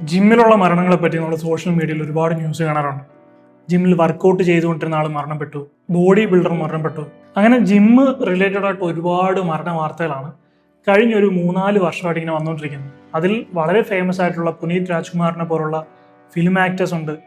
ജിമ്മിലുള്ള മരണങ്ങളെ പറ്റി നമ്മൾ സോഷ്യൽ മീഡിയയിൽ ഒരുപാട് ന്യൂസ് കാണാറുണ്ട്. ജിമ്മിൽ വർക്കൗട്ട് ചെയ്തുകൊണ്ടിരുന്ന ആൾ മരണപ്പെട്ടു ബോഡി ബിൽഡർ മരണപ്പെട്ടു. അങ്ങനെ ജിമ്മ് റിലേറ്റഡ് ആയിട്ട് ഒരുപാട് മരണ വാർത്തകളാണ് കഴിഞ്ഞ ഒരു മൂന്നാൽ വർഷമായിട്ട് ഇങ്ങനെ വന്നുകൊണ്ടിരിക്കുന്നത്. അതിൽ വളരെ ഫേമസ് ആയിട്ടുള്ള പുനീത് രാജ്കുമാറിനെ പോലുള്ള ഫിലിം ആക്ടേഴ്സ് ഉണ്ട്.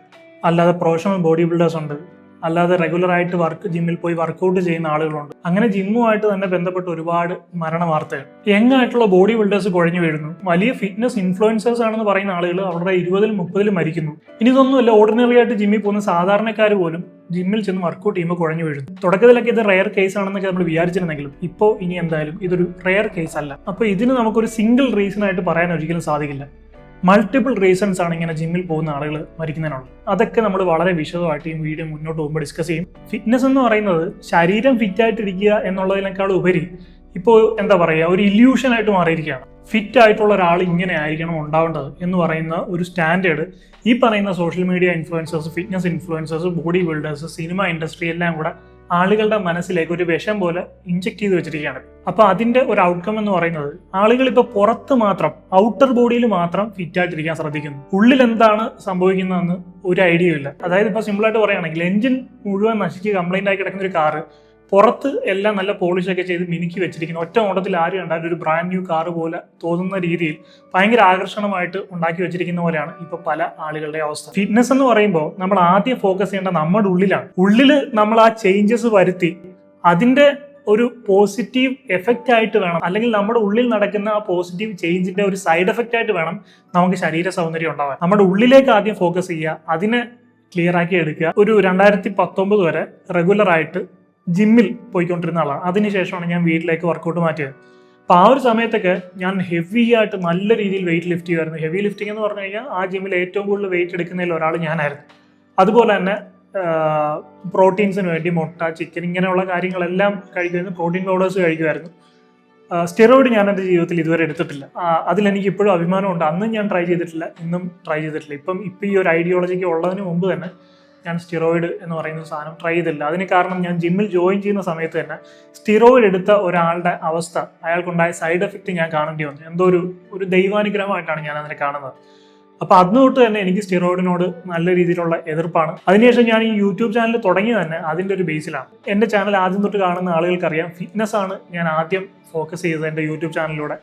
അല്ലാതെ പ്രൊഫഷണൽ ബോഡി ബിൽഡേഴ്സ് ഉണ്ട്. അല്ലാതെ റെഗുലർ ആയിട്ട് വർക്ക് ജിമ്മിൽ പോയി വർക്കൗട്ട് ചെയ്യുന്ന ആളുകളുണ്ട്. അങ്ങനെ ജിമ്മുമായിട്ട് തന്നെ ബന്ധപ്പെട്ട് ഒരുപാട് മരണ വാർത്തകൾ. യങ് ആയിട്ടുള്ള ബോഡി ബിൽഡേഴ്സ് കുഴഞ്ഞു വീഴുന്നു. വലിയ ഫിറ്റ്നസ് ഇൻഫ്ലുവൻസേഴ്സ് ആണെന്ന് പറയുന്ന ആളുകൾ അവരുടെ ഇരുപതിലും മുപ്പതിലും മരിക്കുന്നു. ഇനി ഇതൊന്നുമല്ല ഓർഡിനറി ആയിട്ട് ജിമ്മിൽ പോകുന്ന സാധാരണക്കാർ പോലും ജിമ്മിൽ ചെന്ന് വർക്കൗട്ട് ചെയ്യുമ്പോൾ കുഴഞ്ഞു വീഴുന്നു. തുടക്കത്തിലൊക്കെ ഇത് റെയർ കേസ് ആണെന്നൊക്കെ നമ്മൾ വിചാരിച്ചിരുന്നെങ്കിലും ഇപ്പോൾ ഇനി എന്തായാലും ഇതൊരു റെയർ കേസ് അല്ല. അപ്പോൾ ഇതിന് നമുക്കൊരു സിംഗിൾ റീസൺ ആയിട്ട് പറയാൻ ഒരിക്കലും സാധിക്കില്ല. മൾട്ടിപ്പിൾ റീസൺസ് ആണ് ഇങ്ങനെ ജിമ്മിൽ പോകുന്ന ആളുകൾ മരിക്കുന്നതിനുള്ളത് അതൊക്കെ നമ്മൾ വളരെ വിശദമായിട്ട് ഈ വീഡിയോ മുന്നോട്ട് പോകുമ്പോൾ ഡിസ്കസ് ചെയ്യും. ഫിറ്റ്നസ് എന്ന് പറയുന്നത് ശരീരം ഫിറ്റ് ആയിട്ടിരിക്കുക എന്നുള്ളതിനേക്കാൾ ഉപരി ഇപ്പോൾ എന്താ പറയുക ഒരു ഇല്യൂഷൻ ആയിട്ട് മാറിയിരിക്കുകയാണ്. ഫിറ്റ് ആയിട്ടുള്ള ഒരാൾ ഇങ്ങനെ ആയിരിക്കണം ഉണ്ടാവേണ്ടത് എന്ന് പറയുന്ന ഒരു സ്റ്റാൻഡേർഡ് ഈ പറയുന്ന social media influencers fitness influencers body builders cinema industry എല്ലാം കൂടെ ആളുകളുടെ മനസ്സിലേക്ക് ഒരു വിഷം പോലെ ഇഞ്ചെക്ട് ചെയ്ത് വെച്ചിരിക്കുകയാണ്. അപ്പൊ അതിന്റെ ഒരു ഔട്ട്കം എന്ന് പറയുന്നത് ആളുകൾ ഇപ്പൊ പുറത്ത് മാത്രം ഔട്ടർ ബോഡിയിൽ മാത്രം ഫിറ്റ് ആയിട്ടിരിക്കാൻ ശ്രദ്ധിക്കുന്നു. ഉള്ളിൽ എന്താണ് സംഭവിക്കുന്നതെന്ന് ഒരു ഐഡിയ ഇല്ല. അതായത് ഇപ്പൊ സിമ്പിൾ ആയിട്ട് പറയുകയാണെങ്കിൽ എഞ്ചിൻ മുഴുവൻ നശിച്ച് കംപ്ലൈന്റ് ആയി കിടക്കുന്ന ഒരു കാറ് പുറത്ത് എല്ലാം നല്ല പോളിഷ് ഒക്കെ ചെയ്ത് മിനുക്കി വെച്ചിരിക്കുന്ന. ഒറ്റ ഓട്ടത്തിൽ ആര് കണ്ടാലും ഒരു ബ്രാൻഡ് ന്യൂ കാറ് പോലെ തോന്നുന്ന രീതിയിൽ ഭയങ്കര ആകർഷണമായിട്ട് ഉണ്ടാക്കി വെച്ചിരിക്കുന്ന പോലെയാണ് ഇപ്പൊ പല ആളുകളുടെ അവസ്ഥ. ഫിറ്റ്നസ് എന്ന് പറയുമ്പോൾ നമ്മൾ ആദ്യം ഫോക്കസ് ചെയ്യേണ്ട നമ്മുടെ ഉള്ളിലാണ്. ഉള്ളിൽ നമ്മൾ ആ ചേഞ്ചസ് വരുത്തി അതിന്റെ ഒരു പോസിറ്റീവ് എഫക്റ്റ് ആയിട്ട് വേണം. അല്ലെങ്കിൽ നമ്മുടെ ഉള്ളിൽ നടക്കുന്ന ആ പോസിറ്റീവ് ചേഞ്ചിന്റെ ഒരു സൈഡ് എഫക്റ്റ് ആയിട്ട് വേണം നമുക്ക് ശരീര സൗന്ദര്യം ഉണ്ടാവാൻ. നമ്മുടെ ഉള്ളിലേക്ക് ആദ്യം ഫോക്കസ് ചെയ്യുക അതിനെ ക്ലിയർ ആക്കി എടുക്കുക. ഒരു രണ്ടായിരത്തി പത്തൊമ്പത് വരെ റെഗുലർ ആയിട്ട് ജിമ്മിൽ പോയിക്കൊണ്ടിരുന്ന ആളാണ്. അതിനുശേഷമാണ് ഞാൻ വീട്ടിലേക്ക് വർക്കൗട്ട് മാറ്റിയത്. അപ്പം ആ ഒരു സമയത്തൊക്കെ ഞാൻ ഹെവി ആയിട്ട് നല്ല രീതിയിൽ വെയിറ്റ് ലിഫ്റ്റ് ചെയ്യുമായിരുന്നു. ഹെവി ലിഫ്റ്റിംഗ് എന്ന് പറഞ്ഞു കഴിഞ്ഞാൽ ആ ജിമ്മിൽ ഏറ്റവും കൂടുതൽ വെയിറ്റ് എടുക്കുന്നതിൽ ഒരാൾ ഞാനായിരുന്നു. അതുപോലെ തന്നെ പ്രോട്ടീൻസിന് വേണ്ടി മുട്ട ചിക്കൻ ഇങ്ങനെയുള്ള കാര്യങ്ങളെല്ലാം കഴിക്കുമായിരുന്നു. പ്രോട്ടീൻ പൗഡേഴ്സ് കഴിക്കുമായിരുന്നു. സ്റ്റെറോയിഡ് ഞാൻ എന്റെ ജീവിതത്തിൽ ഇതുവരെ എടുത്തിട്ടില്ല. അതിലെനിക്ക് ഇപ്പോഴും അഭിമാനമുണ്ട്. അന്നും ഞാൻ ട്രൈ ചെയ്തിട്ടില്ല. ഇന്നും ട്രൈ ചെയ്തിട്ടില്ല. ഇപ്പം ഇപ്പം ഈ ഒരു ഐഡിയോളജിക്ക് ഉള്ളതിന് മുമ്പ് തന്നെ ഞാൻ സ്റ്റിറോയിഡ് എന്ന് പറയുന്ന സാധനം ട്രൈ ചെയ്തില്ല. അതിന് കാരണം ഞാൻ ജിമ്മിൽ ജോയിൻ ചെയ്യുന്ന സമയത്ത് തന്നെ സ്റ്റിറോയിഡ് എടുത്ത ഒരാളുടെ അവസ്ഥ അയാൾക്കുണ്ടായ സൈഡ് എഫക്റ്റ് ഞാൻ കാണേണ്ടി വന്നു. എന്തോ ഒരു ഒരു ദൈവാനുഗ്രഹമായിട്ടാണ് ഞാൻ അതിനെ കാണുന്നത്. അപ്പൊ അന്ന് തൊട്ട് തന്നെ എനിക്ക് സ്റ്റിറോയിഡിനോട് നല്ല രീതിയിലുള്ള എതിർപ്പാണ്. അതിനുശേഷം ഞാൻ ഈ യൂട്യൂബ് ചാനൽ തുടങ്ങി തന്നെ അതിന്റെ ഒരു ബേസിലാണ് എന്റെ ചാനൽ ആദ്യം തൊട്ട് കാണുന്ന ആളുകൾക്കറിയാം ഫിറ്റ്നസ് ആണ് ഞാൻ ആദ്യം ഫോക്കസ് ചെയ്തത് എന്റെ യൂട്യൂബ് ചാനലിലൂടെ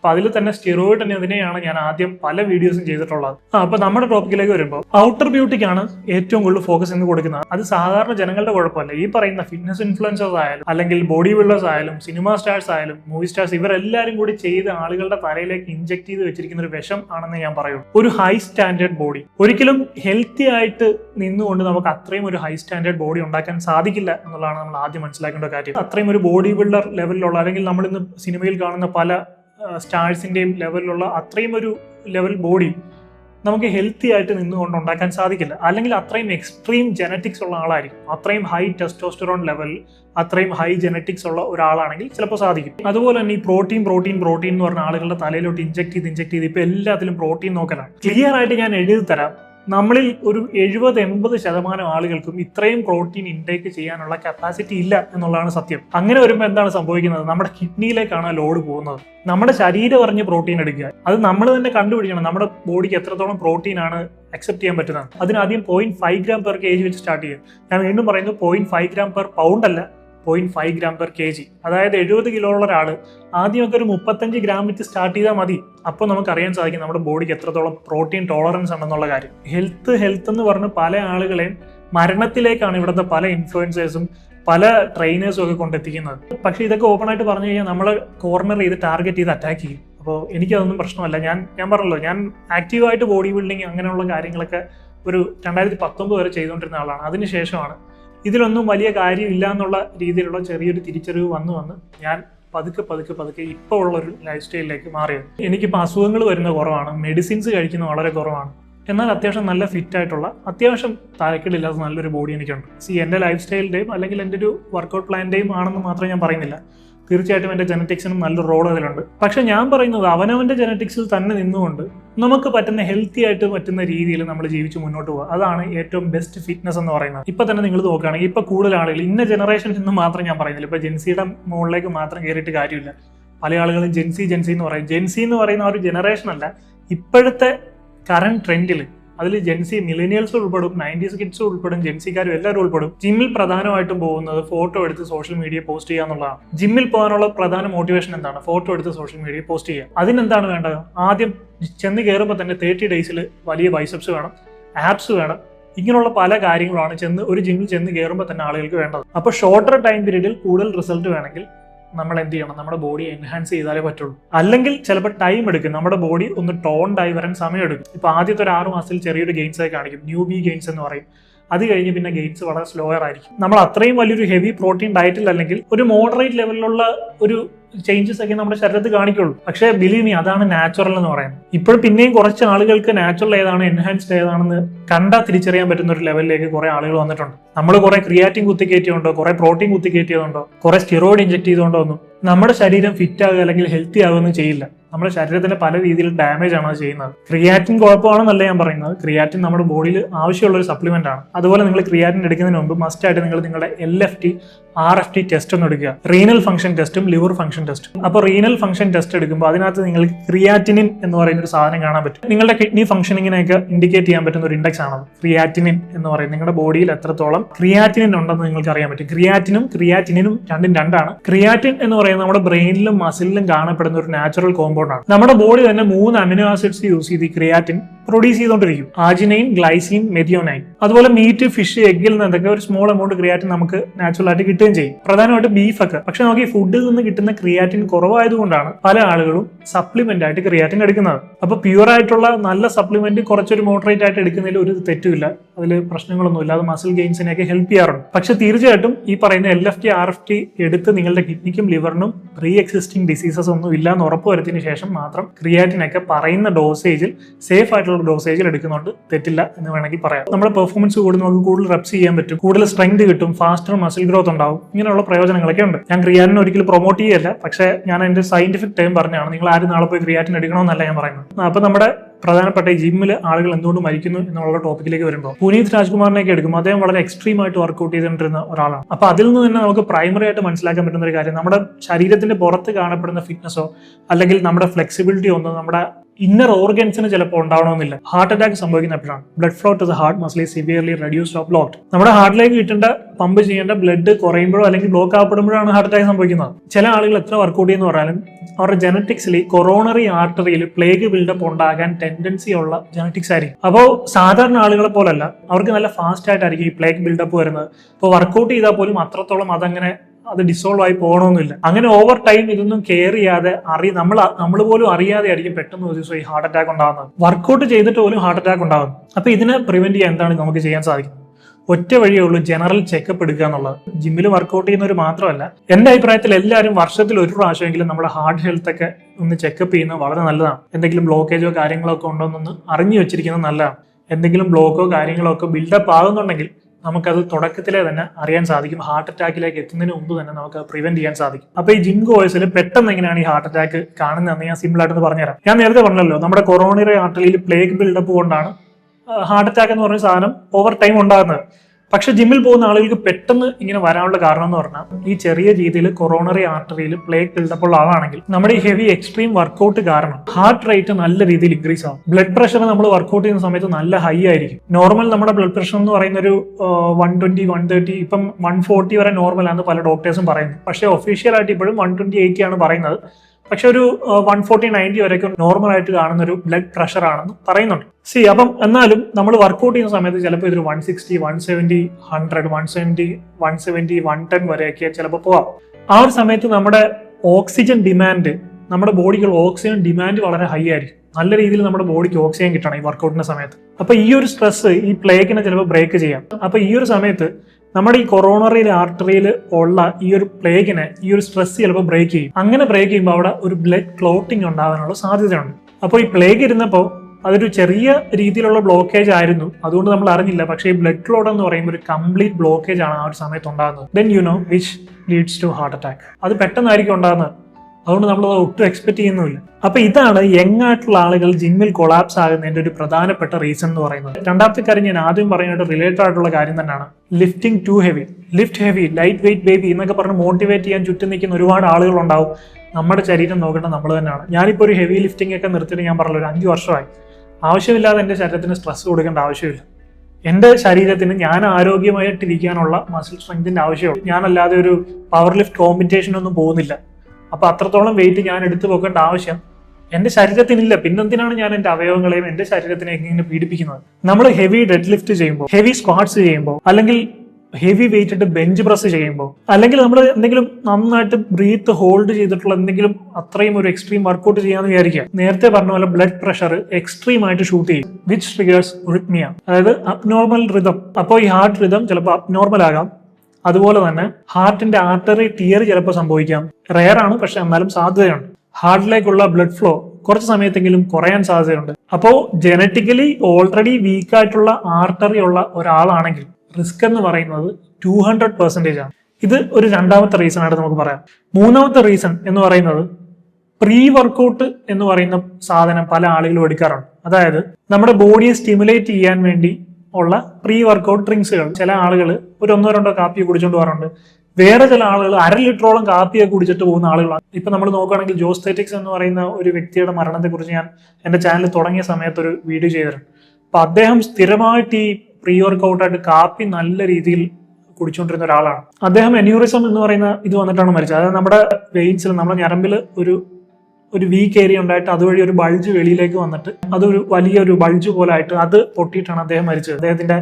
അപ്പൊ അതിൽ തന്നെ സ്റ്റിറോയിഡ് അതിനെയാണ് ഞാൻ ആദ്യം പല വീഡിയോസും ചെയ്തിട്ടുള്ളത്. അപ്പൊ നമ്മുടെ ടോപ്പിക്കിലേക്ക് വരുമ്പോൾ ഔട്ടർ ബ്യൂട്ടിക്കാണ് ഏറ്റവും കൂടുതൽ ഫോക്കസ് എന്ന് കൊടുക്കുന്നത്. അത് സാധാരണ ജനങ്ങളുടെ കുഴപ്പമല്ല. ഈ പറയുന്ന ഫിറ്റ്നസ് ഇൻഫ്ലുവൻസേഴ്സ് ആയാലും അല്ലെങ്കിൽ ബോഡി ബിൽഡേഴ്സ് ആയാലും സിനിമ സ്റ്റാർസ് ആയാലും മൂവി സ്റ്റാർസ് ഇവരെല്ലാരും കൂടി ചെയ്ത് ആളുകളുടെ തലയിലേക്ക് ഇഞ്ചെക്ട് ചെയ്ത് വെച്ചിരിക്കുന്ന ഒരു വിഷം ആണെന്ന് ഞാൻ പറയുള്ളൂ. ഒരു ഹൈ സ്റ്റാൻഡേർഡ് ബോഡി ഒരിക്കലും ഹെൽത്തി ആയിട്ട് നിന്നുകൊണ്ട് നമുക്ക് അത്രയും ഒരു ഹൈ സ്റ്റാൻഡേർഡ് ബോഡി ഉണ്ടാക്കാൻ സാധിക്കില്ല എന്നുള്ളതാണ് നമ്മൾ ആദ്യം മനസ്സിലാക്കേണ്ട കാര്യം. അത്രയും ഒരു ബോഡി ബിൽഡർ ലെവലിലുള്ള അല്ലെങ്കിൽ നമ്മൾ ഇന്ന് സിനിമയിൽ കാണുന്ന പല സ്റ്റാഴ്സിന്റെയും ലെവലിലുള്ള അത്രയും ഒരു ലെവൽ ബോഡി നമുക്ക് ഹെൽത്തി ആയിട്ട് നിന്നുകൊണ്ട് ഉണ്ടാക്കാൻ സാധിക്കില്ല. അല്ലെങ്കിൽ അത്രയും എക്സ്ട്രീം ജനറ്റിക്സ് ഉള്ള ആളായിരിക്കും. അത്രയും ഹൈ ടെസ്റ്റോസ്റ്ററോൺ ലെവൽ അത്രയും ഹൈ ജനറ്റിക്സ് ഉള്ള ഒരാളാണെങ്കിൽ ചിലപ്പോൾ സാധിക്കും. അതുപോലെ തന്നെ ഈ പ്രോട്ടീൻ പ്രോട്ടീൻ പ്രോട്ടീൻ എന്ന് പറഞ്ഞ ആളുകളുടെ തലയിലോട്ട് ഇഞ്ചെക്ട് ചെയ്ത് ഇഞ്ചെക്ട് ചെയ്ത് ഇപ്പോൾ എല്ലാത്തിലും പ്രോട്ടീൻ നോക്കലാണ്. ക്ലിയർ ആയിട്ട് ഞാൻ എഴുതി തരാം. നമ്മളിൽ ഒരു എഴുപത് എൺപത് ശതമാനം ആളുകൾക്കും ഇത്രയും പ്രോട്ടീൻ ഇൻടേക്ക് ചെയ്യാനുള്ള കപ്പാസിറ്റി ഇല്ല എന്നുള്ളതാണ് സത്യം. അങ്ങനെ വരുമ്പോൾ എന്താണ് സംഭവിക്കുന്നത്? നമ്മുടെ കിഡ്നിയിലേക്കാണ് ലോഡ് പോകുന്നത്. നമ്മുടെ ശരീരം അറിഞ്ഞ് പ്രോട്ടീൻ എടുക്കുക. അത് നമ്മൾ തന്നെ കണ്ടുപിടിക്കണം. നമ്മുടെ ബോഡിക്ക് എത്രത്തോളം പ്രോട്ടീൻ ആണ് അക്സെപ്റ്റ് ചെയ്യാൻ പറ്റുന്നത്. അതിനാദ്യം point five gram per K G വെച്ച് സ്റ്റാർട്ട് ചെയ്യുക. ഞാൻ വീണ്ടും പറയുന്നത് point five gram per pound അല്ല. Point five gram per K G അതായത് എഴുപത് കിലോ ഉള്ള ഒരാൾ ആദ്യമൊക്കെ ഒരു മുപ്പത്തഞ്ച് ഗ്രാം വെച്ച് സ്റ്റാർട്ട് ചെയ്താൽ മതി. അപ്പോൾ നമുക്ക് അറിയാൻ സാധിക്കും നമ്മുടെ ബോഡിക്ക് എത്രത്തോളം പ്രോട്ടീൻ ടോളറൻസ് ഉണ്ടെന്നുള്ള കാര്യം. ഹെൽത്ത് ഹെൽത്ത് എന്ന് പറഞ്ഞ് പല ആളുകളെയും മരണത്തിലേക്കാണ് ഇവിടുത്തെ പല ഇൻഫ്ലുവൻസേഴ്സും പല ട്രെയിനേഴ്സും ഒക്കെ കൊണ്ടെത്തിക്കുന്നത്. പക്ഷേ ഇതൊക്കെ ഓപ്പൺ ആയിട്ട് പറഞ്ഞു കഴിഞ്ഞാൽ നമ്മൾ കോർണർ ചെയ്ത് ടാർഗറ്റ് ചെയ്ത് അറ്റാക്ക് ചെയ്യും. അപ്പോൾ എനിക്കതൊന്നും പ്രശ്നമല്ല. ഞാൻ ഞാൻ പറഞ്ഞല്ലോ ഞാൻ ആക്റ്റീവായിട്ട് ബോഡി ബിൽഡിങ് അങ്ങനെയുള്ള കാര്യങ്ങളൊക്കെ ഒരു രണ്ടായിരത്തി പത്തൊമ്പത് വരെ ചെയ്തുകൊണ്ടിരുന്ന ആളാണ്. അതിനുശേഷമാണ് ഇതിലൊന്നും വലിയ കാര്യമില്ല എന്നുള്ള രീതിയിലുള്ള ചെറിയൊരു തിരിച്ചറിവ് വന്നു വന്ന് ഞാൻ പതുക്കെ പതുക്കെ പതുക്കെ ഇപ്പോൾ ഉള്ളൊരു ലൈഫ് സ്റ്റൈലിലേക്ക് മാറിയത്. എനിക്കിപ്പോൾ അസുഖങ്ങൾ വരുന്ന കുറവാണ് മെഡിസിൻസ് കഴിക്കുന്ന വളരെ കുറവാണ്. എന്നാൽ അത്യാവശ്യം നല്ല ഫിറ്റ് ആയിട്ടുള്ള അത്യാവശ്യം തലക്കെടില്ലാത്ത നല്ലൊരു ബോഡി എനിക്കുണ്ട്. സി എന്റെ ലൈഫ് സ്റ്റൈലിന്റെയും അല്ലെങ്കിൽ എന്റെ ഒരു വർക്കൗട്ട് പ്ലാന്റെയും ആണെന്ന് മാത്രമേ ഞാൻ പറയുന്നില്ല. തീർച്ചയായിട്ടും എന്റെ ജനറ്റിക്സിനും നല്ലൊരു റോൾ അതിലുണ്ട്. പക്ഷെ ഞാൻ പറയുന്നത് അവനവന്റെ ജനറ്റിക്സിൽ തന്നെ നിന്നുകൊണ്ട് നമുക്ക് പറ്റുന്ന ഹെൽത്തി ആയിട്ട് പറ്റുന്ന രീതിയിൽ നമ്മൾ ജീവിച്ച് മുന്നോട്ട് പോകുക അതാണ് ഏറ്റവും ബെസ്റ്റ് ഫിറ്റ്നസ് എന്ന് പറയുന്നത്. ഇപ്പൊ തന്നെ നിങ്ങൾ നോക്കുകയാണെങ്കിൽ ഇപ്പൊ കൂടുതൽ ആളുകൾ ഇന്ന ജനറേഷൻ എന്ന് മാത്രം ഞാൻ പറയുന്നില്ല. ഇപ്പൊ ജെൻസിയുടെ മുകളിലേക്ക് മാത്രം കയറിയിട്ട് കാര്യമില്ല. പല ആളുകളും ജെൻസി ജെൻസി എന്ന് പറയും. ജെൻസി എന്ന് പറയുന്ന ഒരു ജനറേഷൻ അല്ല ഇപ്പോഴത്തെ കറണ്ട് ട്രെൻഡിൽ അതിൽ ജെൻസി മിലേനിയൽസ് ഉൾപ്പെടും നയന്റീസ് കിഡ്സ് ഉൾപ്പെടും ജെൻസിക്കാരും എല്ലാവരും ഉൾപ്പെടും. ജിമ്മിൽ പ്രധാനമായിട്ടും പോകുന്നത് ഫോട്ടോ എടുത്ത് സോഷ്യൽ മീഡിയ പോസ്റ്റ് ചെയ്യുക എന്നുള്ളതാണ്. ജിമ്മിൽ പോകാനുള്ള പ്രധാന മോട്ടിവേഷൻ എന്താണ്? ഫോട്ടോ എടുത്ത് സോഷ്യൽ മീഡിയ പോസ്റ്റ് ചെയ്യുക. അതിനെന്താണ് വേണ്ടത്? ആദ്യം ചെന്ന് കയറുമ്പോൾ തന്നെ തേർട്ടി ഡേയ്സിൽ വലിയ ബൈസെപ്സ് വേണം ആപ്സ് വേണം ഇങ്ങനെയുള്ള പല കാര്യങ്ങളാണ് ചെന്ന് ഒരു ജിമ്മിൽ ചെന്ന് കയറുമ്പോൾ തന്നെ ആളുകൾക്ക് വേണ്ടത്. അപ്പോൾ ഷോർട്ടർ ടൈം പീരീഡിൽ കൂടുതൽ റിസൾട്ട് വേണമെങ്കിൽ നമ്മൾ എന്ത് ചെയ്യണം? നമ്മുടെ ബോഡി എൻഹാൻസ് ചെയ്താലേ പറ്റുള്ളൂ. അല്ലെങ്കിൽ ചിലപ്പോൾ ടൈം എടുക്കും. നമ്മുടെ ബോഡി ഒന്ന് ടോൺഡായി വരാൻ സമയം എടുക്കും. ഇപ്പൊ ആദ്യത്തെ ഒരു ആറ് മാസത്തിൽ ചെറിയൊരു ഗെയിൻസ് ആയി കാണിക്കും. ന്യൂ ബി ഗെയിൻസ് എന്ന് പറയും. അത് കഴിഞ്ഞ് പിന്നെ ഗെയിൻസ് വളരെ സ്ലോയർ ആയിരിക്കും. നമ്മൾ അത്രയും വലിയൊരു ഹെവി പ്രോട്ടീൻ ഡയറ്റിൽ അല്ലെങ്കിൽ ഒരു മോഡറേറ്റ് ലെവലിലുള്ള ഒരു ചേഞ്ചസ് ഒക്കെ നമ്മുടെ ശരീരത്തിൽ കാണിക്കുള്ളൂ. പക്ഷേ ബിലീവ് മീ അതാണ് നാച്ചുറൽ എന്ന് പറയുന്നത്. ഇപ്പോഴും പിന്നെയും കുറച്ച് ആളുകൾക്ക് നാച്ചുറൽ ഏതാണ് എൻഹാൻസ്ഡ് ഏതാണെന്ന് കണ്ടാൽ തിരിച്ചറിയാൻ പറ്റുന്ന ഒരു ലെവലിലേക്ക് കുറെ ആളുകൾ വന്നിട്ടുണ്ട്. നമ്മൾ കുറെ ക്രിയാറ്റിൻ കുത്തിക്കയറ്റിയുണ്ടോ കുറെ പ്രോട്ടീൻ കുത്തിക്കയറ്റിയതുകൊണ്ടോ കുറെ സ്റ്റിറോയിഡ് ഇഞ്ചക്ട് ചെയ്തുകൊണ്ടോ ഒന്നും നമ്മുടെ ശരീരം ഫിറ്റ് ആകുക അല്ലെങ്കിൽ ഹെൽത്തി ആകുകയൊന്നും ചെയ്യില്ല. നമ്മുടെ ശരീരത്തിന് പല രീതിയിൽ ഡാമേജ് ആണ് അത് ചെയ്യുന്നത്. ക്രിയാറ്റിൻ കുഴപ്പമാണെന്നല്ല ഞാൻ പറയുന്നത്. ക്രിയാറ്റിൻ നമ്മുടെ ബോഡിയിൽ ആവശ്യമുള്ള ഒരു സപ്ലിമെന്റ് ആണ്. അതുപോലെ നിങ്ങൾ ക്രിയാറ്റിൻ എടുക്കുന്നതിന് മുമ്പ് മസ്റ്റ് ആയിട്ട് നിങ്ങൾ നിങ്ങളുടെ L F T R F T test ഒന്ന് എടുക്കുക. റീനൽ ഫംഗ്ഷൻ ടെസ്റ്റും ലിവർ ഫംഗ്ഷൻ ടെസ്റ്റും അപ്പോൾ റീനൽ ഫംഗ്ഷൻ ടെസ്റ്റ് എടുക്കുമ്പോൾ അതിനകത്ത് നിങ്ങൾക്ക് ക്രിയാറ്റിനിൻ എന്ന് പറയുന്ന ഒരു സാധനം കാണാൻ പറ്റും. നിങ്ങളുടെ കിഡ്നി ഫംഗ്ഷനിങ്ങിനെയൊക്കെ ഇൻഡിക്കേറ്റ് ചെയ്യാൻ പറ്റുന്ന ഒരു ഇൻഡെക്സ് ആണ് ക്രിയാറ്റിനിൻ എന്ന് പറയുന്നത് നിങ്ങളുടെ ബോഡിയിൽ എത്രത്തോളം ക്രിയാറ്റിനിൻ ഉണ്ടെന്ന് നിങ്ങൾക്ക് അറിയാൻ പറ്റും. ക്രിയാറ്റിനും ക്രിയാറ്റിനും രണ്ടും രണ്ടാണ്. ക്രിയാറ്റിൻ എന്ന് പറയുന്നത് നമ്മുടെ ബ്രെയിനിലും മസിലിലും കാണപ്പെടുന്ന ഒരു നാച്ചുറൽ കോമ്പൗണ്ട് ആണ്. നമ്മുടെ ബോഡി തന്നെ മൂന്ന് അമിനോ ആസിഡ്സ് യൂസ് ചെയ്ത് ക്രിയാറ്റിൻ പ്രൊഡ്യൂസ് ചെയ്തുകൊണ്ടിരിക്കും. ആജിനൈൻ ഗ്ലൈസിൻ മെഥിയോനൈൻ അതുപോലെ മീറ്റ് ഫിഷ് എഗ്ഗിൽ നിന്നൊക്കെ ഒരു സ്മോൾ എമൗണ്ട് ക്രിയാറ്റിൻ നമുക്ക് നാച്ചുറൽ ആയിട്ട് കിട്ടുകയും ചെയ്യും. പ്രധാനമായിട്ട് ബീഫ് ഒക്കെ. പക്ഷെ നമുക്ക് ഈ ഫുഡിൽ നിന്ന് കിട്ടുന്ന ക്രിയാറ്റിൻ കുറവായതുകൊണ്ടാണ് പല ആളുകളും സപ്ലിമെന്റ് ആയിട്ട് ക്രിയാറ്റിൻ എടുക്കുന്നത്. അപ്പൊ പ്യൂർ ആയിട്ടുള്ള നല്ല സപ്ലിമെന്റ് കുറച്ചൊരു മോഡറേറ്റ് ആയിട്ട് എടുക്കുന്നതിൽ ഒരു തെറ്റുമില്ല. അതിൽ പ്രശ്നങ്ങളൊന്നും അത് മസിൽ ഗെയിൻസിനെയൊക്കെ ഹെൽപ്പ് ചെയ്യാറുണ്ട്. പക്ഷെ തീർച്ചയായിട്ടും ഈ പറയുന്ന L F T R F T എടുത്ത് നിങ്ങളുടെ കിഡ്നിക്കും ലിവറിനും പ്രീ എക്സിസ്റ്റിംഗ് ഡിസീസസ് ഒന്നും ഇല്ല എന്ന് ഉറപ്പ് വരുത്തിയതിന് ശേഷം മാത്രം ക്രിയാറ്റിനൊക്കെ പറയുന്ന ഡോസേജിൽ സേഫ് ആയിട്ടുള്ള ഡോസേജിൽ എടുക്കുന്നുണ്ട് തെറ്റില്ല എന്ന് വേണമെങ്കിൽ പറയാം. നമ്മുടെ പെർഫോമൻസ് കൂടുതൽ നമുക്ക് കൂടുതൽ റെപ്സ് ചെയ്യാൻ പറ്റും. കൂടുതൽ സ്ട്രെങ്ത് കിട്ടും. ഫാസ്റ്റർ മസിൽ ഗ്രോത്ത് ഉണ്ടാവും. ഇങ്ങനെയുള്ള പ്രയോജനങ്ങളൊക്കെ ഉണ്ട്. ഞാൻ ക്രിയാറ്റിനെ ഒരിക്കലും പ്രൊമോട്ട് ചെയ്യല്ല. പക്ഷേ ഞാൻ അതിന്റെ സയന്റിഫിക് ടൈം പറഞ്ഞാണ്. നിങ്ങൾ ആരും നാളെ പോയി ക്രിയാറ്റിൻ എടുക്കണമെന്നല്ല ഞാൻ പറയുന്നത്. അപ്പോൾ നമ്മുടെ പ്രധാനപ്പെട്ട ഈ ജിമ്മിൽ ആളുകൾ എന്തുകൊണ്ട് മരിക്കുന്നു എന്നുള്ള ടോപ്പിക്കിലേക്ക് വരുമ്പോൾ പുനീത് രാജ്കുമാറിനെയൊക്കെ എടുക്കും അദ്ദേഹം വളരെ എക്സ്ട്രീം ആയിട്ട് വർക്ക്ഔട്ട് ചെയ്തുകൊണ്ടിരുന്ന ഒരാളാണ്. അപ്പൊ അതിൽ നിന്ന് തന്നെ നമുക്ക് പ്രൈമറി ആയിട്ട് മനസ്സിലാക്കാൻ പറ്റുന്ന ഒരു കാര്യം നമ്മുടെ ശരീരത്തിന്റെ പുറത്ത് കാണപ്പെടുന്ന ഫിറ്റ്നസോ അല്ലെങ്കിൽ നമ്മുടെ ഫ്ലെക്സിബിലിറ്റി ഒന്നും നമ്മുടെ ഇന്നർ ഓർഗൻസിന് ചിലപ്പോൾ ഉണ്ടാവണമെന്നില്ല. ഹാർട്ട് അറ്റാക്ക് സംഭവിക്കുന്ന എപ്പോഴാണ് blood flow to the heart muscle severely reduced of block നമ്മുടെ ഹാർട്ടിലേക്ക് കിട്ടേണ്ട പമ്പ് ചെയ്യേണ്ട ബ്ലഡ് കുറയുമ്പോഴോ അല്ലെങ്കിൽ ബ്ലോക്ക് ആവപ്പെടുമ്പോഴാണ് ഹാർട്ട് അറ്റാക്ക് സംഭവിക്കുന്നത്. ചില ആളുകൾ എത്ര വർക്കൗട്ട് ചെയ്യുന്ന പറഞ്ഞാലും അവരുടെ ജനറ്റിക്സിൽ കൊറോണറി ആർട്ടറിയിൽ പ്ലേഗ് ബിൽഡപ്പ് ഉണ്ടാകാൻ ടെൻഡൻസി ഉള്ള ജനറ്റിക്സ് ആയിരിക്കും. അപ്പോൾ സാധാരണ ആളുകളെ പോലല്ല അവർക്ക് നല്ല ഫാസ്റ്റ് ആയിട്ടായിരിക്കും ഈ പ്ലേഗ് ബിൽഡപ്പ് വരുന്നത്. ഇപ്പോൾ വർക്കൗട്ട് ചെയ്താൽ പോലും അത്രത്തോളം അതങ്ങനെ അത് ഡിസോൾവ് ആയി പോകണമെന്നില്ല അങ്ങനെ ഓവർ ടൈം ഇതൊന്നും കെയർ ചെയ്യാതെ അറി നമ്മൾ നമ്മൾ പോലും അറിയാതെ ആയിരിക്കും പെട്ടെന്ന് ഒരു ദിവസം ഈ ഹാർട്ട് അറ്റാക്ക് ഉണ്ടാകുന്നത് വർക്കൗട്ട് ചെയ്തിട്ട് പോലും ഹാർട്ട് അറ്റാക്ക് ഉണ്ടാകും അപ്പൊ ഇതിനെ പ്രിവെന്റ് ചെയ്യാൻ എന്താണ് നമുക്ക് ചെയ്യാൻ സാധിക്കും? ഒറ്റ വഴിയേ ഉള്ളൂ ജനറൽ ചെക്കപ്പ് എടുക്കുക എന്നുള്ളത്. ജിമ്മിൽ വർക്കൗട്ട് ചെയ്യുന്നവർ മാത്രമല്ല എന്റെ അഭിപ്രായത്തിൽ എല്ലാവരും വർഷത്തിൽ ഒരു പ്രാവശ്യമെങ്കിലും നമ്മുടെ ഹാർട്ട് ഹെൽത്ത് ഒക്കെ ഒന്ന് ചെക്കപ്പ് ചെയ്യുന്നത് വളരെ നല്ലതാണ്. എന്തെങ്കിലും ബ്ലോക്കേജോ കാര്യങ്ങളോ ഒക്കെ ഉണ്ടോ എന്നൊന്ന് അറിഞ്ഞു വെച്ചിരിക്കുന്നത് നല്ലതാണ്. എന്തെങ്കിലും ബ്ലോക്കോ കാര്യങ്ങളോ ഒക്കെ ബിൽഡപ്പ് ആകുന്നുണ്ടെങ്കിൽ നമുക്കത് തുടക്കത്തിലെ തന്നെ അറിയാൻ സാധിക്കും. ഹാർട്ട് അറ്റാക്കിലേക്ക് എത്തുന്നതിന് മുമ്പ് തന്നെ നമുക്ക് പ്രിവെന്റ് ചെയ്യാൻ സാധിക്കും. അപ്പൊ ഈ ജിം ഗോയേഴ്സിൽ പെട്ടെന്ന് എങ്ങനെയാണ് ഈ ഹാർട്ട് അറ്റാക്ക് കാണുന്നതെന്ന് ഞാൻ സിമ്പിൾ ആയിട്ട് പറഞ്ഞുതരാം. ഞാൻ നേരത്തെ പറഞ്ഞല്ലോ നമ്മുടെ കൊറോണറി ആർട്ടറിയിൽ പ്ലേഗ് ബിൽഡപ്പ് കൊണ്ടാണ് ഹാർട്ട് അറ്റാക്ക് എന്ന് പറഞ്ഞ സാധനം ഓവർ ടൈം ഉണ്ടാകുന്നത്. പക്ഷെ ജിമ്മിൽ പോകുന്ന ആളുകൾക്ക് പെട്ടെന്ന് ഇങ്ങനെ വരാനുള്ള കാരണം എന്ന് പറഞ്ഞാൽ ഈ ചെറിയ രീതിയിൽ കൊറോണറി ആർട്ടറിയിൽ പ്ലേറ്റ് ബിൽഡപ്പ് ഉള്ള ആളാണെങ്കിൽ നമ്മുടെ ഈ ഹെവി എക്സ്ട്രീം വർക്കൗട്ട് കാരണം ഹാർട്ട് റേറ്റ് നല്ല രീതിയിൽ ഇൻക്രീസ് ആവും. ബ്ലഡ് പ്രഷർ നമ്മൾ വർക്കൗട്ട് ചെയ്യുന്ന സമയത്ത് നല്ല ഹൈ ആയിരിക്കും. നോർമൽ നമ്മുടെ ബ്ലഡ് പ്രഷർ എന്ന് പറയുന്ന ഒരു വൺ ട്വന്റി വൺ തേർട്ടി ഇപ്പം വൺ ഫോർട്ടി വരെ നോർമൽ ആണെന്ന് പല ഡോക്ടേഴ്സും പറയുന്നു. പക്ഷേ ഒഫീഷ്യൽ ആയിട്ട് ഇപ്പോഴും വൺ ട്വന്റി എയ്റ്റി ആണ് പറയുന്നത്. പക്ഷെ ഒരു വൺ ഫോർട്ടി നയന്റി വരെയൊക്കെ നോർമൽ ആയിട്ട് കാണുന്ന ഒരു ബ്ലഡ് പ്രഷർ ആണെന്ന് പറയുന്നുണ്ട്. സി അപ്പം എന്നാലും നമ്മൾ വർക്കൗട്ട് ചെയ്യുന്ന സമയത്ത് ചിലപ്പോൾ ഇതൊരു one sixty one seventy hundred one seventy one seventy one ten വരെയൊക്കെ ചിലപ്പോൾ പോവാം. ആ ഒരു സമയത്ത് നമ്മുടെ ഓക്സിജൻ ഡിമാൻഡ് നമ്മുടെ ബോഡിക്കുള്ള ഓക്സിജൻ ഡിമാൻഡ് വളരെ ഹൈ ആയിരിക്കും. നല്ല രീതിയിൽ നമ്മുടെ ബോഡിക്ക് ഓക്സിജൻ കിട്ടണം ഈ വർക്കൗട്ടിന്റെ സമയത്ത്. അപ്പൊ ഈ ഒരു സ്ട്രെസ് ഈ പ്ലേക്കിനെ ചിലപ്പോൾ ബ്രേക്ക് ചെയ്യാം. അപ്പൊ ഈ ഒരു സമയത്ത് നമ്മുടെ ഈ കൊറോണറി ആർട്ടറിയിൽ ഉള്ള ഈ ഒരു പ്ലേഗിനെ ഈ ഒരു സ്ട്രെസ് ചിലപ്പോൾ ബ്രേക്ക് ചെയ്യും. അങ്ങനെ ബ്രേക്ക് ചെയ്യുമ്പോൾ അവിടെ ഒരു ബ്ലഡ് ക്ലോട്ടിംഗ് ഉണ്ടാകാനുള്ള സാധ്യതയുണ്ട്. അപ്പോൾ ഈ പ്ലേഗ് ഇരുന്നപ്പോൾ അതൊരു ചെറിയ രീതിയിലുള്ള ബ്ലോക്കേജ് ആയിരുന്നു. അതുകൊണ്ട് നമ്മൾ അറിഞ്ഞില്ല. പക്ഷേ ഈ ബ്ലഡ് ക്ലോട്ട് എന്ന് പറയുമ്പോൾ ഒരു കംപ്ലീറ്റ് ബ്ലോക്കേജ് ആണ് ആ ഒരു സമയത്ത് ഉണ്ടാകുന്നത്. Then you know which leads to heart attack അത് പെട്ടെന്നായിരിക്കും ഉണ്ടാകുന്നത്. അതുകൊണ്ട് നമ്മൾ ഒട്ടും എക്സ്പെക്ട് ചെയ്യുന്നുമില്ല. അപ്പൊ ഇതാണ് യങ് ആയിട്ടുള്ള ആളുകൾ ജിമ്മിൽ കൊളാപ്സ് ആകുന്നതിന്റെ ഒരു പ്രധാനപ്പെട്ട റീസൺ എന്ന് പറയുന്നത്. രണ്ടാമത്തെ കാര്യം ഞാൻ ആദ്യം പറയുന്നത് റിലേറ്റഡ് ആയിട്ടുള്ള കാര്യം തന്നെയാണ്. Lifting too heavy lift heavy light weight baby എന്നൊക്കെ പറഞ്ഞ് മോട്ടിവേറ്റ് ചെയ്യാൻ ചുറ്റും നിൽക്കുന്ന ഒരുപാട് ആളുകൾ ഉണ്ടാവും നമ്മുടെ ശരീരം നോക്കേണ്ടത് നമ്മൾ തന്നെയാണ്. ഞാനിപ്പോൾ ഒരു ഹെവി ലിഫ്റ്റിംഗ് ഒക്കെ നിർത്തിയിട്ട് ഞാൻ പറഞ്ഞു ഒരു അഞ്ച് വർഷമായി. ആവശ്യമില്ലാതെ എന്റെ ശരീരത്തിന് സ്ട്രെസ് കൊടുക്കേണ്ട ആവശ്യമില്ല. എന്റെ ശരീരത്തിന് ഞാൻ ആരോഗ്യമായിട്ടിരിക്കാനുള്ള മസിൽ സ്ട്രെങ്തിന്റെ ആവശ്യമുള്ളൂ. ഞാനല്ലാതെ ഒരു പവർ ലിഫ്റ്റ് കോമ്പറ്റീഷനൊന്നും പോകുന്നില്ല. അപ്പൊ അത്രത്തോളം വെയിറ്റ് ഞാൻ എടുത്തു പോക്കേണ്ട ആവശ്യം എന്റെ ശരീരത്തിനില്ല. പിന്നെന്തിനാണ് ഞാൻ എന്റെ അവയവങ്ങളെയും എന്റെ ശരീരത്തിനെ ഇങ്ങനെ പീഡിപ്പിക്കുന്നത്? നമ്മൾ ഹെവി ഡെഡ് ലിഫ്റ്റ് ചെയ്യുമ്പോൾ ഹെവി സ്ക്വാട്സ് ചെയ്യുമ്പോൾ അല്ലെങ്കിൽ ഹെവി വെയിറ്റ് ഇട്ട് ബെഞ്ച് പ്രസ് ചെയ്യുമ്പോൾ അല്ലെങ്കിൽ നമ്മൾ എന്തെങ്കിലും നന്നായിട്ട് ബ്രീത്ത് ഹോൾഡ് ചെയ്തിട്ടുള്ള എന്തെങ്കിലും അത്രയും ഒരു എക്സ്ട്രീം വർക്കൗട്ട് ചെയ്യാന്ന് വിചാരിക്കുക. നേരത്തെ പറഞ്ഞ പോലെ ബ്ലഡ് പ്രഷർ എക്സ്ട്രീം ആയിട്ട് ഷൂട്ട് ചെയ്യും. വിച്ച് ട്രിഗേഴ്സ് റിത്മിയ അതായത് അബ്നോർമൽ റിതം അപ്പോൾ ഈ ഹാർട്ട് റിതം ചിലപ്പോൾ അബ്നോർമൽ ആകാം. അതുപോലെ തന്നെ ഹാർട്ടിന്റെ ആർട്ടറി ടിയർ ചിലപ്പോൾ സംഭവിക്കാം. റെയർ ആണ് പക്ഷെ എന്നാലും സാധ്യതയുണ്ട്. ഹാർട്ടിലേക്കുള്ള ബ്ലഡ് ഫ്ലോ കുറച്ച് സമയത്തെങ്കിലും കുറയാൻ സാധ്യതയുണ്ട്. അപ്പോൾ ജനറ്റിക്കലി ഓൾറെഡി വീക്ക് ആയിട്ടുള്ള ആർട്ടറി ഉള്ള ഒരാളാണെങ്കിൽ റിസ്ക് എന്ന് പറയുന്നത് ടു ഹൺഡ്രഡ് പെർസെന്റേജ് ആണ്. ഇത് ഒരു രണ്ടാമത്തെ റീസൺ ആയിട്ട് നമുക്ക് പറയാം. മൂന്നാമത്തെ റീസൺ എന്ന് പറയുന്നത് പ്രീ വർക്കൗട്ട് എന്ന് പറയുന്ന സാധനം പല ആളുകളും എടുക്കാറുണ്ട്. അതായത് നമ്മുടെ ബോഡിയെ സ്റ്റിമുലേറ്റ് ചെയ്യാൻ വേണ്ടി ഉള്ള പ്രീ വർക്കൗട്ട് ഡ്രിങ്ക്സുകൾ ചില ആളുകൾ ഒരു ഒന്നോ രണ്ടോ കാപ്പി കുടിച്ചുകൊണ്ട് പോകാറുണ്ട്. വേറെ ചില ആളുകൾ അര ലിറ്ററോളം കാപ്പിയെ കുടിച്ചിട്ട് പോകുന്ന ആളുകളാണ്. ഇപ്പൊ നമ്മൾ നോക്കുകയാണെങ്കിൽ ജോസ്തെറ്റിക്സ് എന്ന് പറയുന്ന ഒരു വ്യക്തിയുടെ മരണത്തെക്കുറിച്ച് ഞാൻ എന്റെ ചാനൽ തുടങ്ങിയ സമയത്ത് ഒരു വീഡിയോ ചെയ്തിട്ടുണ്ട്. അപ്പൊ അദ്ദേഹം സ്ഥിരമായിട്ട് ഈ പ്രീ വർക്കൗട്ടായിട്ട് കാപ്പി നല്ല രീതിയിൽ കുടിച്ചുകൊണ്ടിരുന്ന ഒരാളാണ്. അദ്ദേഹം എന്യൂറിസം എന്ന് പറയുന്ന ഇത് വന്നിട്ടാണ് മരിച്ചത്. അതായത് നമ്മുടെ വെയിൻസിൽ നമ്മുടെ ഞരമ്പിൽ ഒരു ഒരു വീക്ക് ഏരിയ ഉണ്ടായിട്ട് അതുവഴി ഒരു ബൾജ് വെളിയിലേക്ക് വന്നിട്ട് അതൊരു വലിയൊരു ബൾജ് പോലെ ആയിട്ട് അത് പൊട്ടിയിട്ടാണ് അദ്ദേഹം മരിച്ചത്. അദ്ദേഹത്തിന്റെ